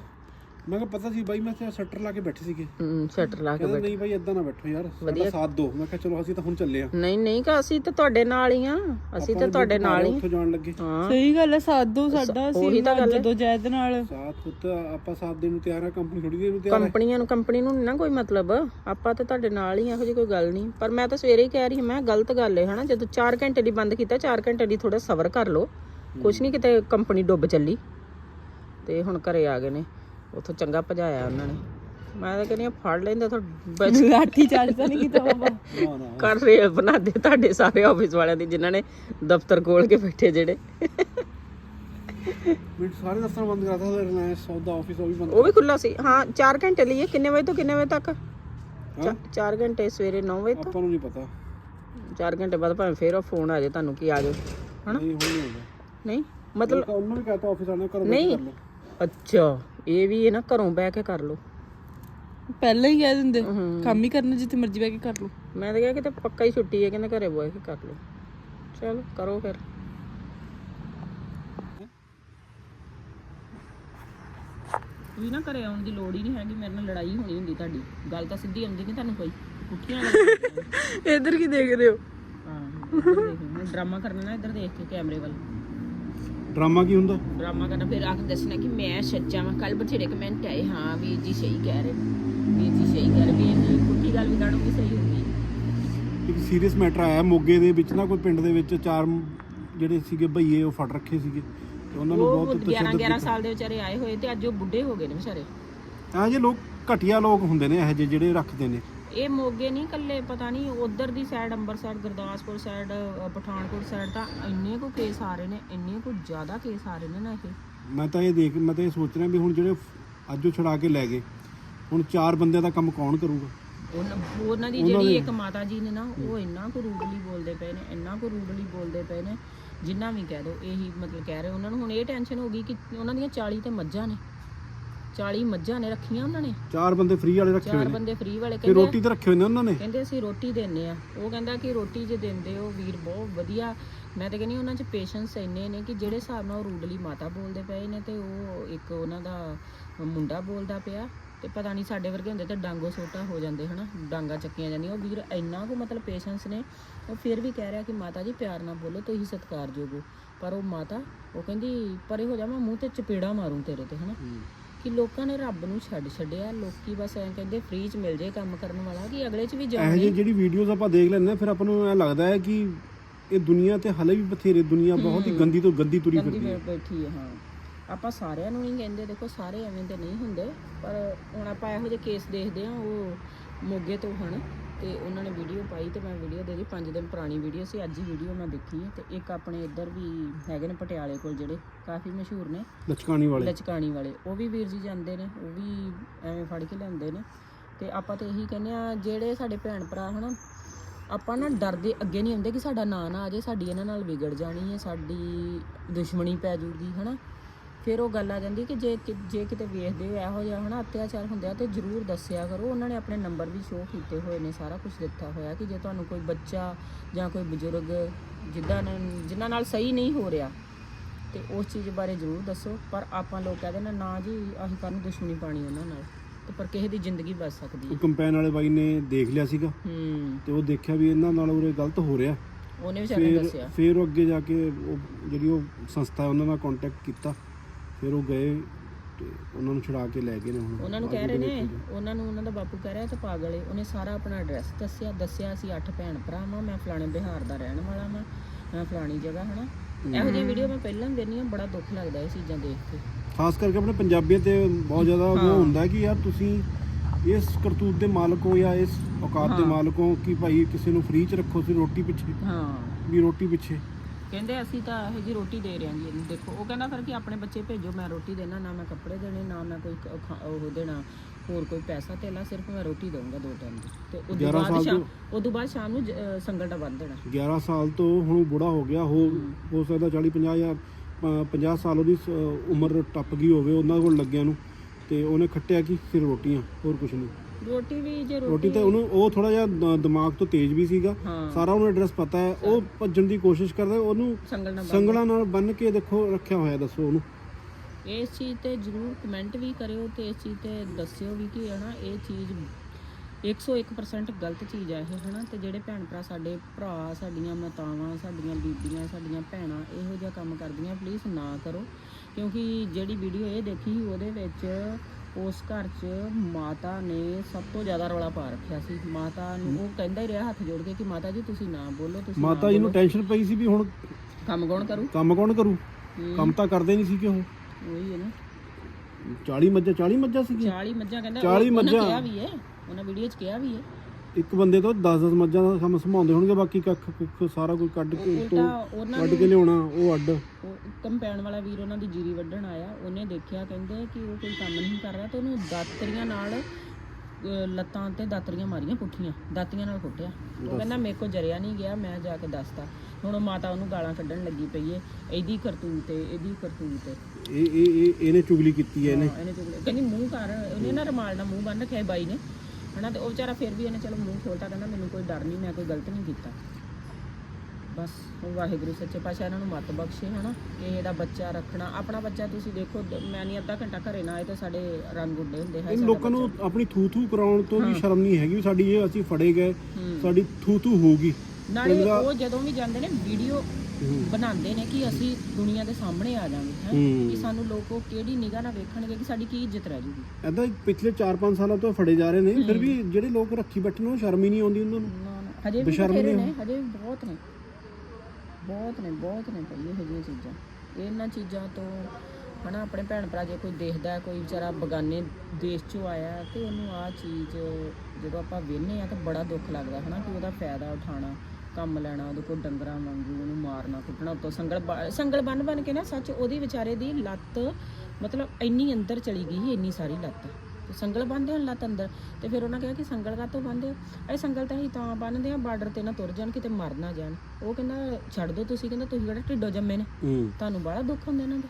ਮੈਂ ਕਿਹਾ ਪਤਾ ਸੀ ਬਾਈ ਮੈਂ ਤੇ ਸੱਟਰ ਲਾ ਕੇ ਬੈਠੇ ਸੀਗੇ। ਹੂੰ ਸ਼ਟਰ ਲਾ ਕੇ ਕਹਿੰਦਾ ਬੈਠ। ਨਹੀਂ ਬਾਈ ਇਦਾਂ ਨਾ ਬੈਠੋ ਯਾਰ ਸਾਡਾ ਸਾਥ ਦਿਓ ਮੈਂ ਕਿਹਾ ਚਲੋ ਅਸੀਂ ਤਾਂ ਹੁਣ ਚੱਲੇ ਆ। ਨਹੀਂ ਨਹੀਂ ਕਿ ਅਸੀਂ ਤਾਂ ਤੁਹਾਡੇ ਨਾਲ ਹੀ ਆ। ਅਸੀਂ ਤਾਂ ਤੁਹਾਡੇ ਨਾਲ ਹੀ। ਉੱਥੋਂ ਜਾਣ ਲੱਗੇ। ਹਾਂ। ਸਹੀ ਗੱਲ ਹੈ ਸਾਧੂ ਸਾਡਾ ਉਹੀ ਤਾਂ ਗੱਲ ਹੈ। ਜਦੋਂ ਜੈਦ ਨਾਲ। ਸਾਥ ਪੁੱਤ ਆਪਾਂ ਸਾਥ ਦੇਣ ਨੂੰ ਤਿਆਰ ਆ ਕੰਪਨੀ ਥੋੜੀ ਦੇਣ ਨੂੰ ਤਿਆਰ ਆ। ਕੰਪਨੀਆਂ ਨੂੰ ਕੰਪਨੀ ਨੂੰ ਨੀ ਨਾ ਕੋਈ ਮਤਲਬ। ਆਪਾਂ ਤਾਂ ਤੁਹਾਡੇ ਨਾਲ ਹੀ ਆ, ਇਹੋ ਜਿਹੀ ਕੋਈ ਗੱਲ ਨਹੀਂ। ਪਰ ਮੈਂ ਤਾਂ ਸਵੇਰੇ ਹੀ ਕਹਿ ਰਹੀ ਮੈਂ ਕਿਹਾ ਗਲਤ ਗੱਲ ਹੈ ਹਨਾ? ਜਦੋਂ 4 ਘੰਟੇ ਲਈ ਬੰਦ ਕੀਤਾ 4 ਘੰਟੇ ਲਈ ਥੋੜਾ ਸਬਰ ਕਰ ਲਓ। ਕੁਛ ਨਹੀਂ ਕਿਤੇ ਕੰਪਨੀ ਡੁੱਬ ਚੱਲੀ। ਤੇ ਹੁਣ ਘਰੇ ਆ ਗਏ ਨੇ। ਉਥੋਂ ਚੰਗਾ ਭਜਾਇਆ ਉਹਨਾਂ ਨੇ। ਮੈਂ ਤਾਂ ਕਹਿੰਦੀ ਹਾਂ, ਫੜ ਲੈਂਦਾ ਤਾਂ ਬਚ ਲਾਠੀ ਚਾਰਜ ਤਾਂ ਨਹੀਂ ਕੀਤਾ ਬਾਬਾ। ਕਰ ਰਹੇ ਬਣਾ ਦੇ ਤੁਹਾਡੇ ਸਾਰੇ ਆਫਿਸ ਵਾਲਿਆਂ ਦੀ ਜਿਨ੍ਹਾਂ ਨੇ ਦਫ਼ਤਰ ਖੋਲ ਕੇ ਬੈਠੇ ਜਿਹੜੇ। ਮਿੰਟ ਸਾਰੇ ਦਫ਼ਤਰ ਬੰਦ ਕਰਾਤਾ ਰਿਲਾਇੰਸ ਸੌਦਾ ਆਫਿਸ ਉਹ ਵੀ ਬੰਦ ਉਹ ਵੀ ਖੁੱਲਾ ਸੀ। ਹਾਂ 4 ਘੰਟੇ ਲਈ ਹੈ। ਕਿੰਨੇ ਵਜੇ ਤੋਂ ਕਿੰਨੇ ਵਜੇ ਤੱਕ? 4 ਘੰਟੇ ਸਵੇਰੇ 9 ਵਜੇ ਤੋਂ? ਆਪਾਂ ਨੂੰ ਨਹੀਂ ਪਤਾ। 4 ਘੰਟੇ ਬਾਅਦ ਭਾਵੇਂ ਫੇਰ ਉਹ ਫੋਨ ਆ ਜਾਏ ਤੁਹਾਨੂੰ ਕੀ ਆ ਜਾਓ ਹਨਾ? ਨਹੀਂ ਹੁਣ ਨਹੀਂ ਹੁੰਦਾ ਨਹੀਂ ਮਤਲਬ ਉਹਨਾਂ ਨੇ ਕਹਤਾ ਆਫਿਸ ਨੇ ਕਰੋ ਨਹੀਂ ਅੱਛਾ ਇਹ ਵੀ ਹੈ ਨਾ ਘਰੋਂ ਬਹਿ ਕੇ ਕਰ ਲਓ। ਪਹਿਲਾਂ ਹੀ ਕਹਿ ਦਿੰਦੇ ਕੰਮ ਹੀ ਕਰਨਾ ਜਿੱਥੇ ਮਰਜ਼ੀ ਬੈ ਕੇ ਕਰ ਲਓ। ਮੈਂ ਤਾਂ ਕਿਹਾ ਕਿਤੇ ਪੱਕਾ ਹੀ ਛੁੱਟੀ ਹੈ ਕਹਿੰਦੇ ਘਰੇ ਬਹਿ ਕੇ ਕਰ ਲਓ। ਚਲੋ ਕਰੋ ਫਿਰ। ਵੀ ਨਾ ਘਰੇ ਆਉਣ ਦੀ ਲੋੜ ਹੀ ਨਹੀਂ ਹੈਗੀ ਮੇਰੇ ਨਾਲ ਲੜਾਈ ਹੋਣੀ ਹੁੰਦੀ ਤੁਹਾਡੀ। ਗੱਲ ਤਾਂ ਸਿੱਧੀ ਆਉਂਦੀ ਨਹੀਂ ਤੁਹਾਨੂੰ ਕੋਈ। ਗੱਲਾਂ ਇਧਰ ਕੀ ਦੇਖ ਰਹੇ ਹੋ? ਹਾਂ ਡਰਾਮਾ ਕਰਨਾ ਨਾ ਇੱਧਰ ਦੇਖ ਕੇ ਕੈਮਰੇ ਵੱਲ। ਡਰਾਮਾ ਕੀ ਹੁੰਦਾ? ਡਰਾਮਾ ਕਰਨਾ ਫਿਰ ਆ ਕੇ ਦੱਸਣਾ ਕਿ ਮੈਂ ਸੱਚਾ ਵਾਂ। ਕੱਲ ਬਥੇਰੇ ਕਮੈਂਟ ਆਏ ਹਾਂ ਵੀਰ ਜੀ ਸਹੀ ਕਹਿ ਰਹੇ ਵੀਰ ਜੀ ਸਹੀ ਕਹਿ ਰਹੇ ਵੀ ਇਹ ਪੁੱਠੀ ਗੱਲ ਵੀ ਦਾੜੋ ਵੀ ਸਹੀ ਹੁੰਦੀ ਇੱਕ ਸੀਰੀਅਸ ਮੈਟਰ ਆਇਆ ਮੋਗੇ ਦੇ ਵਿੱਚ ਨਾ ਕੋਈ ਪਿੰਡ ਦੇ ਵਿੱਚ ਚਾਰ ਜਿਹੜੇ ਸੀਗੇ ਭਈਏ ਉਹ ਫੜ ਰੱਖੇ ਸੀਗੇ। ਤੇ ਉਹਨਾਂ ਨੂੰ ਉਹ ਬਹੁਤ 11 11 ਸਾਲ ਦੇ ਵਿਚਾਰੇ ਆਏ ਹੋਏ ਤੇ ਅੱਜ ਉਹ ਬੁੱਢੇ ਹੋ ਗਏ ਨੇ ਵਿਚਾਰੇ। ਇਹ ਜੇ ਲੋਕ ਘਟੀਆ ਲੋਕ ਹੁੰਦੇ ਨੇ ਇਹੋ ਜਿਹੇ ਜਿਹੜੇ ਰੱਖਦੇ ਨੇ। ਇਹ ਮੋਗੇ ਨਹੀਂ ਕੱਲੇ ਪਤਾ ਨਹੀਂ ਉਧਰ ਦੀ side Amritsar Gurdaspur side Pathankot side ਤਾਂ ਇੰਨੇ ਕੋ ਕੇਸ ਆ ਰਹੇ ਨੇ ਇੰਨੇ ਕੋ ਜ਼ਿਆਦਾ ਕੇਸ ਆ ਰਹੇ ਨੇ ਨਾ ਇਹ। ਮੈਂ ਤਾਂ ਇਹ ਦੇਖ ਮੈਂ ਤਾਂ ਇਹ ਸੋਚ ਰਿਹਾ ਵੀ ਹੁਣ ਜਿਹੜੇ ਅੱਜ ਉਹ ਛੁਡਾ ਕੇ ਲੈ ਗਏ ਹੁਣ ਚਾਰ ਬੰਦਿਆਂ ਦਾ ਕੰਮ ਕੌਣ ਕਰੂਗਾ? ਉਹਨਾਂ ਦੀ ਜਿਹੜੀ ਇੱਕ ਮਾਤਾ ਜੀ ਨੇ ਨਾ ਉਹ ਇੰਨਾ ਕੁ ਰੂਡਲੀ ਬੋਲਦੇ ਪਏ ਨੇ ਇੰਨਾ ਕੁ ਰੂਡਲੀ ਬੋਲਦੇ ਪਏ ਨੇ ਜਿੰਨਾ ਵੀ ਕਹਿ ਦੋ ਇਹੀ ਮਤਲਬ ਕਹਿ ਰਹੇ ਉਹਨਾਂ ਨੂੰ। ਹੁਣ ਇਹ ਟੈਨਸ਼ਨ ਹੋ ਗਈ ਕਿ ਉਹਨਾਂ ਦੀਆਂ 40 ਤੇ ਮੱਝਾਂ ਨੇ। 40 ਮੱਝਾਂ ਨੇ ਰੱਖੀਆਂ ਉਹਨਾਂ ਨੇ। ਚਾਰ ਬੰਦੇ ਫ੍ਰੀ ਵਾਲੇ ਰੱਖੇ ਹੋਏ ਚਾਰ ਨੇ। ਬੰਦੇ ਫ੍ਰੀ ਵਾਲੇ ਤੇ ਕਹਿੰਦੇ ਰੋਟੀ ਤਾਂ ਰੱਖੇ ਹੋਏ ਨੇ ਉਹਨਾਂ ਨੇ? ਕਹਿੰਦੇ ਅਸੀਂ ਰੋਟੀ ਦਿੰਨੇ ਆ। ਉਹ ਕਹਿੰਦਾ ਕਿ ਰੋਟੀ ਜੇ ਦਿੰਦੇ ਹੋ ਵੀਰ ਬਹੁਤ ਵਧੀਆ। ਮੈਂ ਤਾਂ ਕਹਿੰਦੀ ਉਹਨਾਂ 'ਚ ਪੇਸ਼ੈਂਸ ਇੰਨੇ ਨੇ ਕਿ ਜਿਹੜੇ ਹਿਸਾਬ ਨਾਲ ਉਹ ਰੂਡਲੀ ਮਾਤਾ ਬੋਲਦੇ ਪਏ ਨੇ ਤੇ ਉਹ ਇੱਕ ਉਹਨਾਂ ਦਾ ਮੁੰਡਾ ਬੋਲਦਾ ਪਿਆ ਤੇ ਪਤਾ ਨਹੀਂ ਸਾਡੇ ਵਰਗੇ ਹੁੰਦੇ ਤੇ ਡਾਂਗੋ ਸੋਟਾ ਹੋ ਜਾਂਦੇ ਹਨਾ? ਡਾਂਗਾ ਚੱਕੀਆਂ ਜਾਂਦੀਆਂ। ਉਹ ਵੀਰ ਇੰਨਾ ਕੁ ਮਤਲਬ ਪੇਸ਼ੈਂਸ ਨੇ। ਉਹ ਫਿਰ ਵੀ ਕਹਿ ਰਿਹਾ ਕਿ ਮਾਤਾ ਜੀ ਪਿਆਰ ਨਾਲ ਬੋਲੋ ਤੁਸੀਂ ਸਤਿਕਾਰਯੋਗ ਹੋ। ਪਰ ਉਹ ਮਾਤਾ ਉਹ ਕਹਿੰਦੀ ਪਰੇ ਹੋ ਜਾ ਮੈਂ ਮੂੰਹ ਤੇ ਚਪੇੜਾ ਮਾਰੂੰ ਤੇਰੇ ਤੇ ਹਨਾ? ਕਿ ਲੋਕਾਂ ਨੇ ਰੱਬ ਨੂੰ ਛੱਡ ਛੱਡਿਆ ਲੋਕੀ ਬਸ ਐਂ ਕਹਿੰਦੇ ਫ੍ਰੀ ਚ ਮਿਲ ਜੇ ਕੰਮ ਕਰਨ ਵਾਲਾ ਕਿ ਅਗਲੇ ਚ ਵੀ ਇਹੋ ਜਿਹੀ ਜਿਹੜੀ ਵੀਡੀਓਜ਼ ਆਪਾਂ ਦੇਖ ਲੈਂਦੇ ਹਾਂ ਫਿਰ ਆਪਾਂ ਨੂੰ ਇਹ ਲੱਗਦਾ ਹੈ ਕਿ ਇਹ ਦੁਨੀਆ ਤੇ ਹਲੇ ਵੀ ਬਥੇਰੇ ਦੁਨੀਆ ਬਹੁਤ ਹੀ ਗੰਦੀ ਤੋਂ ਗੰਦੀ ਤੁਰੀ ਗੰਦੀ ਫਿਰਦੀ ਹੈ। ਬੈਠੀ ਹੈ ਹਾਂ। ਆਪਾਂ ਸਾਰਿਆਂ ਨੂੰ ਨਹੀਂ ਕਹਿੰਦੇ ਦੇਖੋ ਸਾਰੇ ਐਵੇਂ ਦੇ ਨਹੀਂ ਹੁੰਦੇ ਪਰ ਹੁਣ ਆਪਾਂ ਇਹੋ ਜਿਹੇ ਕੇਸ ਦੇਖਦੇ ਆ ਉਹ ਮੋਗੇ ਤੋਂ ਹਨ। ਤੇ ਉਹਨਾਂ ਨੇ ਵੀਡੀਓ ਪਾਈ ਤੇ ਮੈਂ ਵੀਡੀਓ ਦੇ ਦੀ 5 ਦਿਨ ਪੁਰਾਣੀ ਵੀਡੀਓ ਸੀ ਅੱਜ ਹੀ ਵੀਡੀਓ ਮੈਂ ਦੇਖੀ ਹੈ ਤੇ ਇੱਕ ਆਪਣੇ ਇੱਧਰ ਵੀ ਹੈਗੇ ਨੇ ਪਟਿਆਲੇ ਕੋਲ ਜਿਹੜੇ ਕਾਫੀ ਮਸ਼ਹੂਰ ਨੇ। ਲਚਕਾਣੀ ਵਾਲੇ। ਲਚਕਾਣੀ ਵਾਲੇ। ਉਹ ਵੀ ਵੀਰ ਜੀ ਜਾਂਦੇ ਨੇ ਉਹ ਵੀ ਐਵੇਂ ਫੜ ਕੇ ਲਿਆਉਂਦੇ ਨੇ। ਤੇ ਆਪਾਂ ਤੇ ਇਹੀ ਕਹਿੰਦੇ ਆ ਜਿਹੜੇ ਸਾਡੇ ਭੈਣ ਭਰਾ ਹਨਾ ਆਪਾਂ ਨਾ ਡਰਦੇ ਅੱਗੇ ਨਹੀਂ ਹੁੰਦੇ ਕਿ ਸਾਡਾ ਨਾਂ ਨਾ ਆ ਜਾਏ ਸਾਡੀ ਇਹਨਾਂ ਨਾਲ ਵਿਗੜ ਜਾਣੀ ਹੈ ਸਾਡੀ ਦੁਸ਼ਮਣੀ ਪੈ ਜੂਗੀ ਹਨਾ। ਫਿਰ ਉਹ ਗੱਲ ਆ ਜਾਂਦੀ ਕਿ ਜੇ ਕਿ- ਜੇ ਕਿਤੇ ਵੇਖਦੇ ਹੋ ਇਹੋ ਜਿਹਾ ਹਨਾ ਅਤਿਆਚਾਰ ਹੁੰਦੇ ਤੇ ਜਰੂਰ ਦੱਸਿਆ ਕਰੋ। ਉਹਨਾਂ ਨੇ ਆਪਣੇ ਨੰਬਰ ਵੀ ਸ਼ੋਅ ਕੀਤੇ ਹੋਏ ਨੇ ਸਾਰਾ ਕੁਝ ਦਿੱਤਾ ਹੋਇਆ ਕਿ ਜੇ ਤੁਹਾਨੂੰ ਕੋਈ ਬੱਚਾ ਜਾਂ ਕੋਈ ਬਜ਼ੁਰਗ ਜਿੱਦਾਂ ਨਾਲ- ਜਿਨ੍ਹਾਂ ਨਾਲ ਸਹੀ ਨਹੀਂ ਹੋ ਰਿਹਾ ਤੇ ਉਸ ਚੀਜ਼ ਬਾਰੇ ਜ਼ਰੂਰ ਦੱਸੋ। ਪਰ ਆਪਾਂ ਲੋਕ ਕਹਿੰਦੇ ਨੇ ਨਾ ਜੀ ਅਸੀਂ ਕਾਹਨੂੰ ਦੁਸ਼ਮਣੀ ਪਾਣੀ ਉਹਨਾਂ ਨਾਲ। ਤੇ ਪਰ ਕਿਸੇ ਦੀ ਜ਼ਿੰਦਗੀ ਬਚ ਸਕਦੀ ਉਹ ਹੈ ਕੰਪੈਨ ਵਾਲੇ ਬਾਈ ਨੇ ਦੇਖ ਲਿਆ ਸੀਗਾ। ਹੂੰ। ਤੇ ਉਹ ਦੇਖਿਆ ਵੀ ਇਹਨਾਂ ਨਾਲ ਉਰੇ ਗਲਤ ਹੋ ਰਿਹਾ। ਉਹਨੇ ਵਿਚਾਰੇ ਨੇ ਫਿਰ ਦੱਸਿਆ। ਫਿਰ ਉਹ ਅੱਗੇ ਜਾ ਕੇ ਉਹ ਜਿਹੜੀ ਉਹ ਸੰਸਥਾ ਹੈ ਉਹਨਾਂ ਨਾਲ ਕੰਟੈਕਟ ਕੀਤਾ। ਫਿਰ ਉਹ ਗਏ ਤੇ ਉਹਨਾਂ ਨੂੰ ਛੁਡਾ ਕੇ ਲੈ ਗਏ ਨੇ ਹੁਣ। ਉਹਨਾਂ ਨੂੰ ਕਹਿ ਰਹੇ ਨੇ ਉਹਨਾਂ ਨੂੰ ਉਹਨਾਂ ਦਾ ਬਾਪੂ ਕਹਿ ਰਿਹਾ ਤੇ ਪਾਗਲ ਏ। ਉਹਨੇ ਸਾਰਾ ਆਪਣਾ ਐਡਰੈਸ ਦੱਸਿਆ ਦੱਸਿਆ ਸੀ ਅੱਠ ਭੈਣ ਭਰਾ ਵਾਂ ਮੈਂ ਫਲਾਣੇ ਬਿਹਾਰ ਦਾ ਰਹਿਣ ਵਾਲਾ ਵਾਂ ਮੈਂ ਫਲਾਣੀ ਜਗ੍ਹਾ ਹਨਾ? ਇਹੋ ਜਿਹੀ ਵੀਡੀਓ ਮੈਂ ਪਹਿਲਾਂ ਦੇਖਦੀ ਹਾਂ ਬੜਾ ਦੁੱਖ ਲੱਗਦਾ ਇਹ ਚੀਜ਼ਾਂ ਦੇਖ ਕੇ। ਖਾਸ ਕਰਕੇ ਆਪਣੇ ਪੰਜਾਬੀਆਂ ਤੇ ਬਹੁਤ ਜ਼ਿਆਦਾ ਉਹ ਹੁੰਦਾ ਕਿ ਯਾਰ ਤੁਸੀਂ ਇਸ ਕਰਤੂਤ ਦੇ ਮਾਲਕ ਹੋ ਜਾਂ ਇਸ ਔਕਾਤ ਦੇ ਮਾਲਕ ਹੋ ਕਿ ਭਾਈ ਕਿਸੇ ਨੂੰ ਫ੍ਰੀ ਚ ਰੱਖੋ ਸੀ ਰੋਟੀ ਪਿੱਛੇ ਹਾਂ। ਵੀ ਰੋਟੀ ਪਿੱਛੇ। ਕਹਿੰਦੇ ਅਸੀਂ ਤਾਂ ਇਹੋ ਜੀ ਰੋਟੀ ਦੇ ਰਹੇ ਹਾਂ ਜੀ ਇਹਨੂੰ। ਦੇਖੋ ਉਹ ਕਹਿੰਦਾ ਫਿਰ ਕਿ ਆਪਣੇ ਬੱਚੇ ਭੇਜੋ ਮੈਂ ਰੋਟੀ ਦੇਣਾ ਨਾ ਮੈਂ ਕੱਪੜੇ ਦੇਣੇ ਨਾ ਮੈਂ ਕੋਈ ਕ- ਖਾ- ਉਹ ਦੇਣਾ ਹੋਰ ਕੋਈ ਪੈਸਾ ਧੇਲਾ ਸਿਰਫ ਮੈਂ ਰੋਟੀ ਦਊਂਗਾ ਦੋ ਟਾਈਮ ਦੀ। ਤੇ ਉਦੋਂ 11 ਬਾਅਦ ਸਾਲ ਸ਼ਾਮ ਉਦੋਂ ਬਾਅਦ ਸ਼ਾਮ ਨੂੰ ਜ- ਸੰਗਲ ਦਾ ਵੱਧ ਦੇਣਾ। 11 ਸਾਲ ਤੋਂ ਹੁਣ ਬੁੜਾ ਹੋ ਗਿਆ ਹੋ ਹੋ। ਸਕਦਾ 40 50 ਜਾਂ 50 ਸਾਲ ਉਹਦੀ ਸ- ਉਮਰ ਟੱਪ ਗਈ ਹੋਵੇ ਉਹਨਾਂ ਕੋਲ ਲੱਗਿਆ ਨੂੰ। ਤੇ ਉਹਨੇ ਖੱਟਿਆ ਕੀ? ਸਿਰ ਰੋਟੀਆਂ ਹੋਰ ਕੁਝ ਨਹੀਂ। ਰੋਟੀ ਵੀ ਜੇ ਰੋਟੀ ਤਾਂ ਉਹਨੂੰ ਉਹ ਥੋੜਾ ਜਿਹਾ ਦ- ਦਿਮਾਗ ਤੋਂ ਤੇਜ਼ ਵੀ ਸੀਗਾ। ਹਾਂ। ਸਾਰਾ ਉਹਨੂੰ ਐਡਰੈਸ ਪਤਾ ਹੈ। ਉਹ ਭੱਜਣ ਦੀ ਕੋਸ਼ਿਸ਼ ਕਰਦਾ ਉਹਨੂੰ ਸੰਗਲ ਨਾਲ ਸੰਗਲਾਂ ਨਾਲ ਬੰਨ ਕੇ ਦੇਖੋ ਰੱਖਿਆ ਹੋਇਆ ਦੱਸੋ ਉਹਨੂੰ। ਇਸ ਚੀਜ਼ ਤੇ ਜਰੂਰ ਕਮੈਂਟ ਵੀ ਕਰਿਓ ਤੇ ਇਸ ਚੀਜ਼ ਤੇ ਦੱਸਿਓ ਵੀ ਕਿ ਹਨਾ ਇਹ ਚੀਜ਼ 101% ਗਲਤ ਚੀਜ਼ ਆ ਇਹ ਹਨਾ। ਤੇ ਜਿਹੜੇ ਭੈਣ ਭਰਾ ਸਾਡੇ ਭਰਾ ਸਾਡੀਆਂ ਮਾਤਾਵਾਂ ਸਾਡੀਆਂ ਬੀਬੀਆਂ ਸਾਡੀਆਂ ਭੈਣਾਂ ਇਹੋ ਜਿਹਾ ਕੰਮ ਕਰਦੀਆਂ ਪਲੀਜ਼ ਨਾ ਕਰੋ। ਕਿਉਂਕਿ ਜਿਹੜੀ ਵੀਡੀਓ ਇਹ ਦੇਖੀ ਸੀ, ਉਹਦੇ ਵਿੱਚ ਉਸ ਘਰ 'ਚ ਮਾਤਾ ਨੇ ਸਭ ਤੋਂ ਜ਼ਿਆਦਾ ਰੌਲਾ ਪਾ ਰੱਖਿਆ ਸੀ। ਮਾਤਾ ਨੂੰ ਉਹ ਕਹਿੰਦਾ ਹੀ ਰਿਹਾ ਹੱਥ ਜੋੜ ਕੇ ਕਿ ਮਾਤਾ ਜੀ ਤੁਸੀਂ ਨਾ ਬੋਲੋ ਤੁਸੀਂ ਨਾ ਮਾਤਾ ਜੀ ਨੂੰ ਟੈਨਸ਼ਨ ਪਈ ਸੀ ਵੀ ਹੁਣ ਕੰਮ ਕੌਣ ਕਰੂ? ਕੰਮ ਕੌਣ ਕਰੂ? ਹੂੰ, ਕੰਮ ਤਾਂ ਕਰਦੇ ਨਹੀਂ ਸੀ ਕਿ ਉਹ। ਉਹੀ ਹੈ ਨਾ। 40 ਮੱਝਾਂ 40 ਮੱਝਾਂ ਸੀਗੀਆਂ? 40 ਮੱਝਾਂ ਕਹਿੰਦਾ 40 ਉਹ- ਉਹਨਾਂ ਮੱਝਾਂ। ਕਿਹਾ ਵੀ ਹੈ ਉਹਨਾਂ ਵੀਡੀਓ 'ਚ ਕਿਹਾ ਵੀ ਹੈ। ਇੱਕ ਬੰਦੇ ਤੋਂ 10-10 ਮੱਝਾਂ ਦਾ ਕੰਮ ਸੰਭਾਉਂਦੇ ਹੋਣਗੇ ਬਾਕੀ ਕੱਖ ਕੁੱਖ ਸਾਰਾ ਕੁਝ ਕੱਢ ਕੇ ਤੋਂ ਉਲਟਾ ਉਹਨਾਂ ਕੱਢ ਕੇ ਲਿਆਉਣਾ ਉਹ ਅੱਡ। ਉਹ ਕੰਪੈਨ ਵਾਲਾ ਵੀਰ ਉਹਨਾਂ ਦੀ ਜੀਰੀ ਵੱਢਣ ਆਇਆ ਉਹਨੇ ਦੇਖਿਆ ਕਹਿੰਦੇ ਕਿ ਉਹ ਕੋਈ ਕੰਮ ਨਹੀਂ ਕਰ ਰਿਹਾ ਤੇ ਉਹਨੂੰ ਦਾਤਰੀਆਂ ਨਾਲ ਅਹ, ਲੱਤਾਂ ਤੇ ਦਾਤਰੀਆਂ ਮਾਰੀਆਂ ਪੁੱਠੀਆਂ ਦਾਤੀਆਂ ਨਾਲ ਕੁੱਟਿਆ ਉਹ ਕਹਿੰਦਾ ਮੇਰੇ ਕੋ ਜਰਿਆ ਨਹੀਂ ਗਿਆ ਮੈਂ ਜਾ ਕੇ ਦੱਸਤਾ। ਹੁਣ ਉਹ ਮਾਤਾ ਉਹਨੂੰ ਗਾਲਾਂ ਕੱਢਣ ਲੱਗੀ ਪਈ ਏ ਇਹਦੀ ਕਰਤੂਤ ਏ ਇਹਦੀ ਕਰਤੂਤ ਏ। ਇਹ ਇਹ ਇਹ ਇਹਨੇ ਚੁਗਲੀ ਕੀਤੀ ਹੈ ਇਹਨੇ। ਹਾਂ, ਇਹਨੇ ਚੁਗਲੀ ਕਹਿੰਦੀ ਮੂੰਹ ਕਰ ਉਹਨੇ ਨਾ ਰਮਾਲ ਨਾਲ ਮੂੰਹ ਬੰਨ ਰੱਖਿਆ ਸੀ ਬਾਈ ਨੇ। ਹਨਾ ਤੇ ਉਹ ਵਿਚਾਰਾ ਫਿਰ ਵੀ ਇਹਨੇ ਚਲੋ ਮੂੰਹ ਖੋਲਤਾ ਕਹਿੰਦਾ ਮੈਨੂੰ ਕੋਈ ਡਰ ਨਹੀਂ ਮੈਂ ਕੋਈ ਗਲਤ ਨਹੀਂ ਕੀਤਾ। ਬਸ ਵਾਹਿਗੁਰੂ ਸੱਚੇ ਪਾਤਸ਼ਾਹ ਇਹਨਾਂ ਨੂੰ ਮੱਤ ਬਖਸ਼ੇ ਹਨਾ। ਕਿ ਇਹਦਾ ਬੱਚਾ ਰੱਖਣਾ ਆਪਣਾ ਬੱਚਾ ਤੁਸੀਂ ਦੇਖੋ ਮੈਂ ਨਹੀਂ ਅੱਧਾ ਘੰਟਾ ਘਰੇ ਨਾ ਆਏ ਤਾਂ ਸਾਡੇ ਰੰਗ ਉੱਡੇ ਹੁੰਦੇ ਹੈ ਇਹ ਲੋਕਾਂ ਨੂੰ ਆਪਣੀ ਥੂ ਥੂ ਕਰਾਉਣ ਤੋਂ ਵੀ ਸ਼ਰਮ ਨਹੀਂ ਹੈਗੀ ਸਾਡੀ ਇਹ ਅਸੀਂ ਫੜੇ ਗਏ ਸਾਡੀ ਥੂ ਥੂ ਹੋਊਗੀ। ਨਾਲੇ ਉਹ ਜਦੋਂ ਵੀ ਜਾਂਦੇ ਨੇ ਵੀਡੀਓ ਬਣਾਉਂਦੇ ਨੇ ਕਿ ਅਸੀਂ ਦੁਨੀਆ ਦੇ ਸਾਹਮਣੇ ਆ ਜਾਵਾਂਗੇ ਹੈ। ਕਿ ਸਾਨੂੰ ਲੋਕ ਉਹ ਕਿਹੜੀ ਨਿਗਾਹ ਨਾਲ ਵੇਖਣਗੇ ਕਿ ਸਾਡੀ ਕੀ ਇੱਜ਼ਤ ਰਹਿ ਜੂਗੀ। ਐਦਾਂ ਪਿਛਲੇ 4-5 ਸਾਲਾਂ ਤੋਂ ਫੜੇ ਜਾ ਰਹੇ ਨੇ ਫਿਰ ਵੀ ਜਿਹੜੇ ਲੋਕ ਰੱਖੀ ਬੈਠੇ ਨੇ ਉਹ ਸ਼ਰਮ ਹੀ ਨਹੀਂ ਆਉਂਦੀ ਉਹਨਾਂ ਨੂੰ। ਹਜੇ ਵੀ ਬਥੇਰੇ ਨੇ ਹਜੇ ਵੀ ਬਹੁਤ ਨੇ। ਬਹੁਤ ਨੇ ਬਹੁਤ ਨੇ ਪਈ ਇਹੋ ਜਿਹੀਆਂ ਚੀਜ਼ਾਂ। ਇਹਨਾਂ ਚੀਜ਼ਾਂ ਤੋਂ ਹਨਾ ਆਪਣੇ ਭੈਣ ਭਰਾ ਜੇ ਕੋਈ ਦੇਖਦਾ ਕੋਈ ਵਿਚਾਰਾ ਬਗਾਨੇ ਦੇਸ਼ ਚੋਂ ਆਇਆ ਤੇ ਉਹਨੂੰ ਆ ਚੀਜ਼ ਜਦੋਂ ਆਪਾਂ ਵੇਖਨੇ ਆ ਤਾਂ ਬੜਾ ਦੁੱਖ ਲੱਗਦਾ ਹਨਾ ਕਿ ਉਹਦਾ ਫਾਇਦਾ ਉਠਾਉਣਾ। ਕੰਮ ਲੈਣਾ ਉਹਦੇ ਕੋਲ ਡੰਗਰਾਂ ਵਾਂਗੂ ਉਹਨੂੰ ਮਾਰਨਾ ਕੁੱਟਣਾ ਉੱਤੋਂ ਸੰਗਲ ਬਾ- ਸੰਗਲ ਬੰਨ ਬੰਨ ਕੇ ਨਾ ਸੱਚ ਉਹਦੀ ਵਿਚਾਰੇ ਦੀ ਲੱਤ ਮਤਲਬ ਇੰਨੀ ਅੰਦਰ ਚਲੀ ਗਈ ਸੀ ਇੰਨੀ ਸਾਰੀ ਲੱਤ। ਤੇ ਸੰਗਲ ਬੰਨਦੇ ਹਨ ਲੱਤ ਅੰਦਰ ਤੇ ਫਿਰ ਉਹਨਾਂ ਕਿਹਾ ਕਿ ਸੰਗਲ ਕਾਤੋਂ ਬੰਨਦੇ ਹੋ? ਇਹ ਸੰਗਲ ਤਾਂ ਅਸੀਂ ਤਾਂ ਬੰਨਦੇ ਆ ਬਾਰਡਰ ਤੇ ਨਾ ਤੁਰ ਜਾਣ ਕਿਤੇ ਮਰ ਨਾ ਜਾਣ। ਉਹ ਕਹਿੰਦਾ ਛੱਡ ਦਿਓ ਤੁਸੀਂ ਕਹਿੰਦਾ ਤੁਸੀਂ ਕਿਹੜਾ ਢਿੱਡੋ ਜੰਮੇ ਨੇ? ਹੂੰ। ਤੁਹਾਨੂੰ ਬੜਾ ਦੁੱਖ ਹੁੰਦਾ ਇਹਨਾਂ ਦਾ।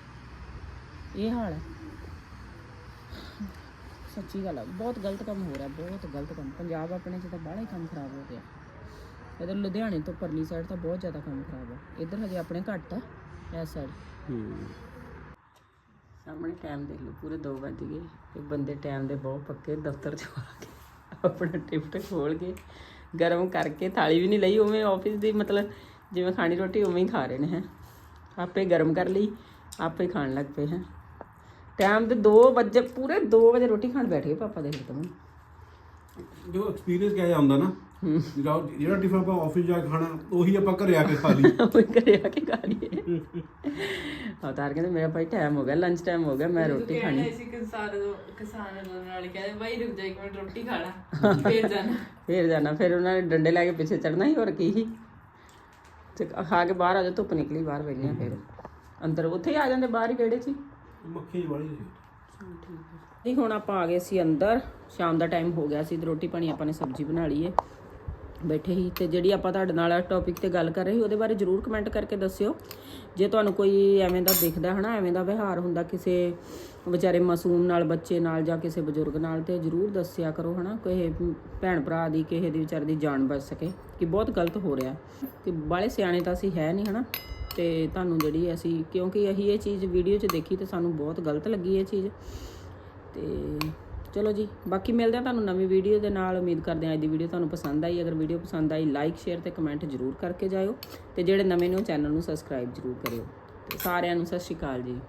ਇਹ ਹਾਲ ਹੈ। ਸੱਚੀ ਗੱਲ ਹੈ ਬਹੁਤ ਗਲਤ ਕੰਮ ਹੋ ਰਿਹਾ ਬਹੁਤ ਗਲਤ ਕੰਮ। ਪੰਜਾਬ ਆਪਣੇ 'ਚ ਤਾਂ ਬੜਾ ਹੀ ਕੰਮ ਖਰਾਬ ਹੋ ਗਿਆ। ਇਧਰ ਲੁਧਿਆਣੇ ਤੋਂ ਪਰਲੀ ਸਾਈਡ ਤਾਂ ਬਹੁਤ ਜ਼ਿਆਦਾ ਕੰਮ ਖਰਾਬ ਹੈ ਇਧਰ ਹਜੇ ਆਪਣੇ ਘੱਟ ਆ ਇਸ ਸਾਈਡ ਹੂੰ। ਸਾਹਮਣੇ ਟਾਈਮ ਦੇਖ ਲਓ ਪੂਰੇ 2 ਵੱਜ ਗਏ ਤੇ ਬੰਦੇ ਟਾਈਮ ਦੇ ਬਹੁਤ ਪੱਕੇ ਦਫ਼ਤਰ ਚ ਆ ਕੇ ਆਪਣਾ ਟਿਫਟ ਖੋਲ ਕੇ ਗਰਮ ਕਰਕੇ ਥਾਲੀ ਵੀ ਨਹੀਂ ਲਈ ਉਵੇਂ ਆਫਿਸ ਦੀ ਮਤਲਬ ਜਿਵੇਂ ਖਾਣੀ ਰੋਟੀ ਉਵੇਂ ਹੀ ਖਾ ਰਹੇ ਨੇ ਹੈ। ਆਪੇ ਗਰਮ ਕਰ ਲਈ ਆਪੇ ਖਾਣ ਲੱਗ ਪਏ ਹੈ। ਟਾਈਮ ਦੇ 2 ਵਜੇ ਪੂਰੇ 2 ਵਜੇ ਰੋਟੀ ਖਾਣ ਬੈਠ ਗਏ ਪਾਪਾ ਦੇ ਤੁਮ ਜੋ ਐਕਸਪੀਰੀਅੰਸ ਕਿਹਾ ਜਾਂਦਾ ਨਾ ਜਾਓ ਜਿਹੜਾ ਟਿਫਨ ਆਪਾਂ ਆਫਿਸ ਜਾ ਕੇ ਖਾਣਾ ਉਹੀ ਆਪਾਂ ਘਰੇ ਆ ਕੇ ਖਾ ਲਈ ਕੋਈ ਕਰੇ ਆ ਕੇ ਖਾ ਲਈਏ। ਅਵਤਾਰ ਕਹਿੰਦੇ ਮੇਰਾ ਭਾਈ ਟਾਈਮ ਹੋ ਗਿਆ ਲੰਚ ਟਾਈਮ ਹੋ ਗਿਆ ਮੈਂ ਰੋਟੀ ਖਾਣੀ। ਸੀ ਕਿਸਾਨ ਨੂੰ ਕਿਸਾਨ ਨਾਲ ਕਹਿੰਦੇ ਬਾਈ ਰੁਕ ਜਾ ਇੱਕ ਮਿੰਟ ਰੋਟੀ ਖਾਣਾ ਫੇਰ ਜਾਣਾ। ਫੇਰ ਜਾਣਾ ਫਿਰ ਉਹਨਾਂ ਨੇ ਡੰਡੇ ਲੈ ਕੇ ਪਿੱਛੇ ਚੜਨਾ ਹੀ ਹੋਰ ਕੀ ਸੀ। ਤੇ ਖਾ ਕੇ ਬਾਹਰ ਆ ਜਾ ਧੁੱਪ ਨਿਕਲੀ ਬਾਹਰ ਬੈਠੇ ਆ ਫਿਰ। ਅੰਦਰ ਉੱਥੇ ਹੀ ਆ ਜਾਂਦੇ ਬਾਹਰ ਹੀ ਵਿਹੜੇ 'ਚ ਹੀ ਮੱਖੀ ਵਾਲੀ ਸੀ। ਨਹੀਂ ਹੁਣ ਆਪਾਂ ਆ ਗਏ ਸੀ ਅੰਦਰ ਸ਼ਾਮ ਦਾ ਟਾਈਮ ਹੋ ਗਿਆ ਸੀ ਤੇ ਰੋਟੀ ਪਾਣੀ ਆਪਾਂ ਨੇ ਸਬਜ਼ੀ ਬਣਾ ਲਈ ਏ। ਬੈਠੇ ਹੀ ਤੇ ਜਿਹੜੀ ਆਪਾਂ ਤੁਹਾਡੇ ਨਾਲ ਟੌਪਿਕ ਤੇ ਗੱਲ ਕਰ ਰਹੇ ਸੀ, ਉਹਦੇ ਬਾਰੇ ਜਰੂਰ ਕਮੈਂਟ ਕਰਕੇ ਦੱਸਿਓ। ਜੇ ਤੁਹਾਨੂੰ ਕੋਈ ਐਵੇਂ ਦਾ ਦਿਖਦਾ ਹਨਾ, ਐਵੇਂ ਦਾ ਵਿਹਾਰ ਹੁੰਦਾ ਕਿਸੇ ਵਿਚਾਰੇ ਮਾਸੂਮ ਨਾਲ, ਬੱਚੇ ਨਾਲ ਜਾਂ ਕਿਸੇ ਬਜ਼ੁਰਗ ਨਾਲ, ਤੇ ਜਰੂਰ ਦੱਸਿਆ ਕਰੋ ਹਨਾ, ਕਿਸੇ ਭੈਣ ਭਰਾ ਦੀ, ਕਿਸੇ ਦੀ ਵਿਚਾਰੇ ਦੀ ਜਾਨ ਬਚ ਸਕੇ, ਕਿ ਬਹੁਤ ਗਲਤ ਹੋ ਰਿਹਾ। ਕਿ ਬਾਲੇ ਸਿਆਣੇ ਤਾਂ ਅਸੀਂ ਹੈ ਨਹੀਂ ਹਨਾ, ਤੇ ਤੁਹਾਨੂੰ ਜਿਹੜੀ ਅਸੀਂ, ਕਿਉਂਕਿ ਅਸੀਂ ਇਹ ਚੀਜ਼ ਵੀਡੀਓ 'ਚ ਦੇਖੀ ਤੇ ਸਾਨੂੰ ਬਹੁਤ ਗਲਤ ਲੱਗੀ ਇਹ ਚੀਜ਼। ਤੇ ਚਲੋ ਜੀ, ਬਾਕੀ ਮਿਲਦੇ ਆ ਤੁਹਾਨੂੰ ਨਵੀਂ ਵੀਡੀਓ ਦੇ ਨਾਲ। ਉਮੀਦ ਕਰਦੇ ਹਾਂ ਅੱਜ ਦੀ ਵੀਡੀਓ ਤੁਹਾਨੂੰ ਪਸੰਦ ਆਈ। ਅਗਰ ਵੀਡੀਓ ਪਸੰਦ ਆਈ ਲਾਈਕ ਸ਼ੇਅਰ ਤੇ ਕਮੈਂਟ ਜਰੂਰ ਕਰਕੇ ਜਾਇਓ। ਤੇ ਜਿਹੜੇ ਨਵੇਂ ਨੇ ਉਹ ਚੈਨਲ ਨੂੰ ਸਬਸਕ੍ਰਾਈਬ ਜਰੂਰ ਕਰਿਓ। ਸਾਰਿਆਂ ਨੂੰ ਸਤਿ ਸ਼੍ਰੀ ਅਕਾਲ ਜੀ।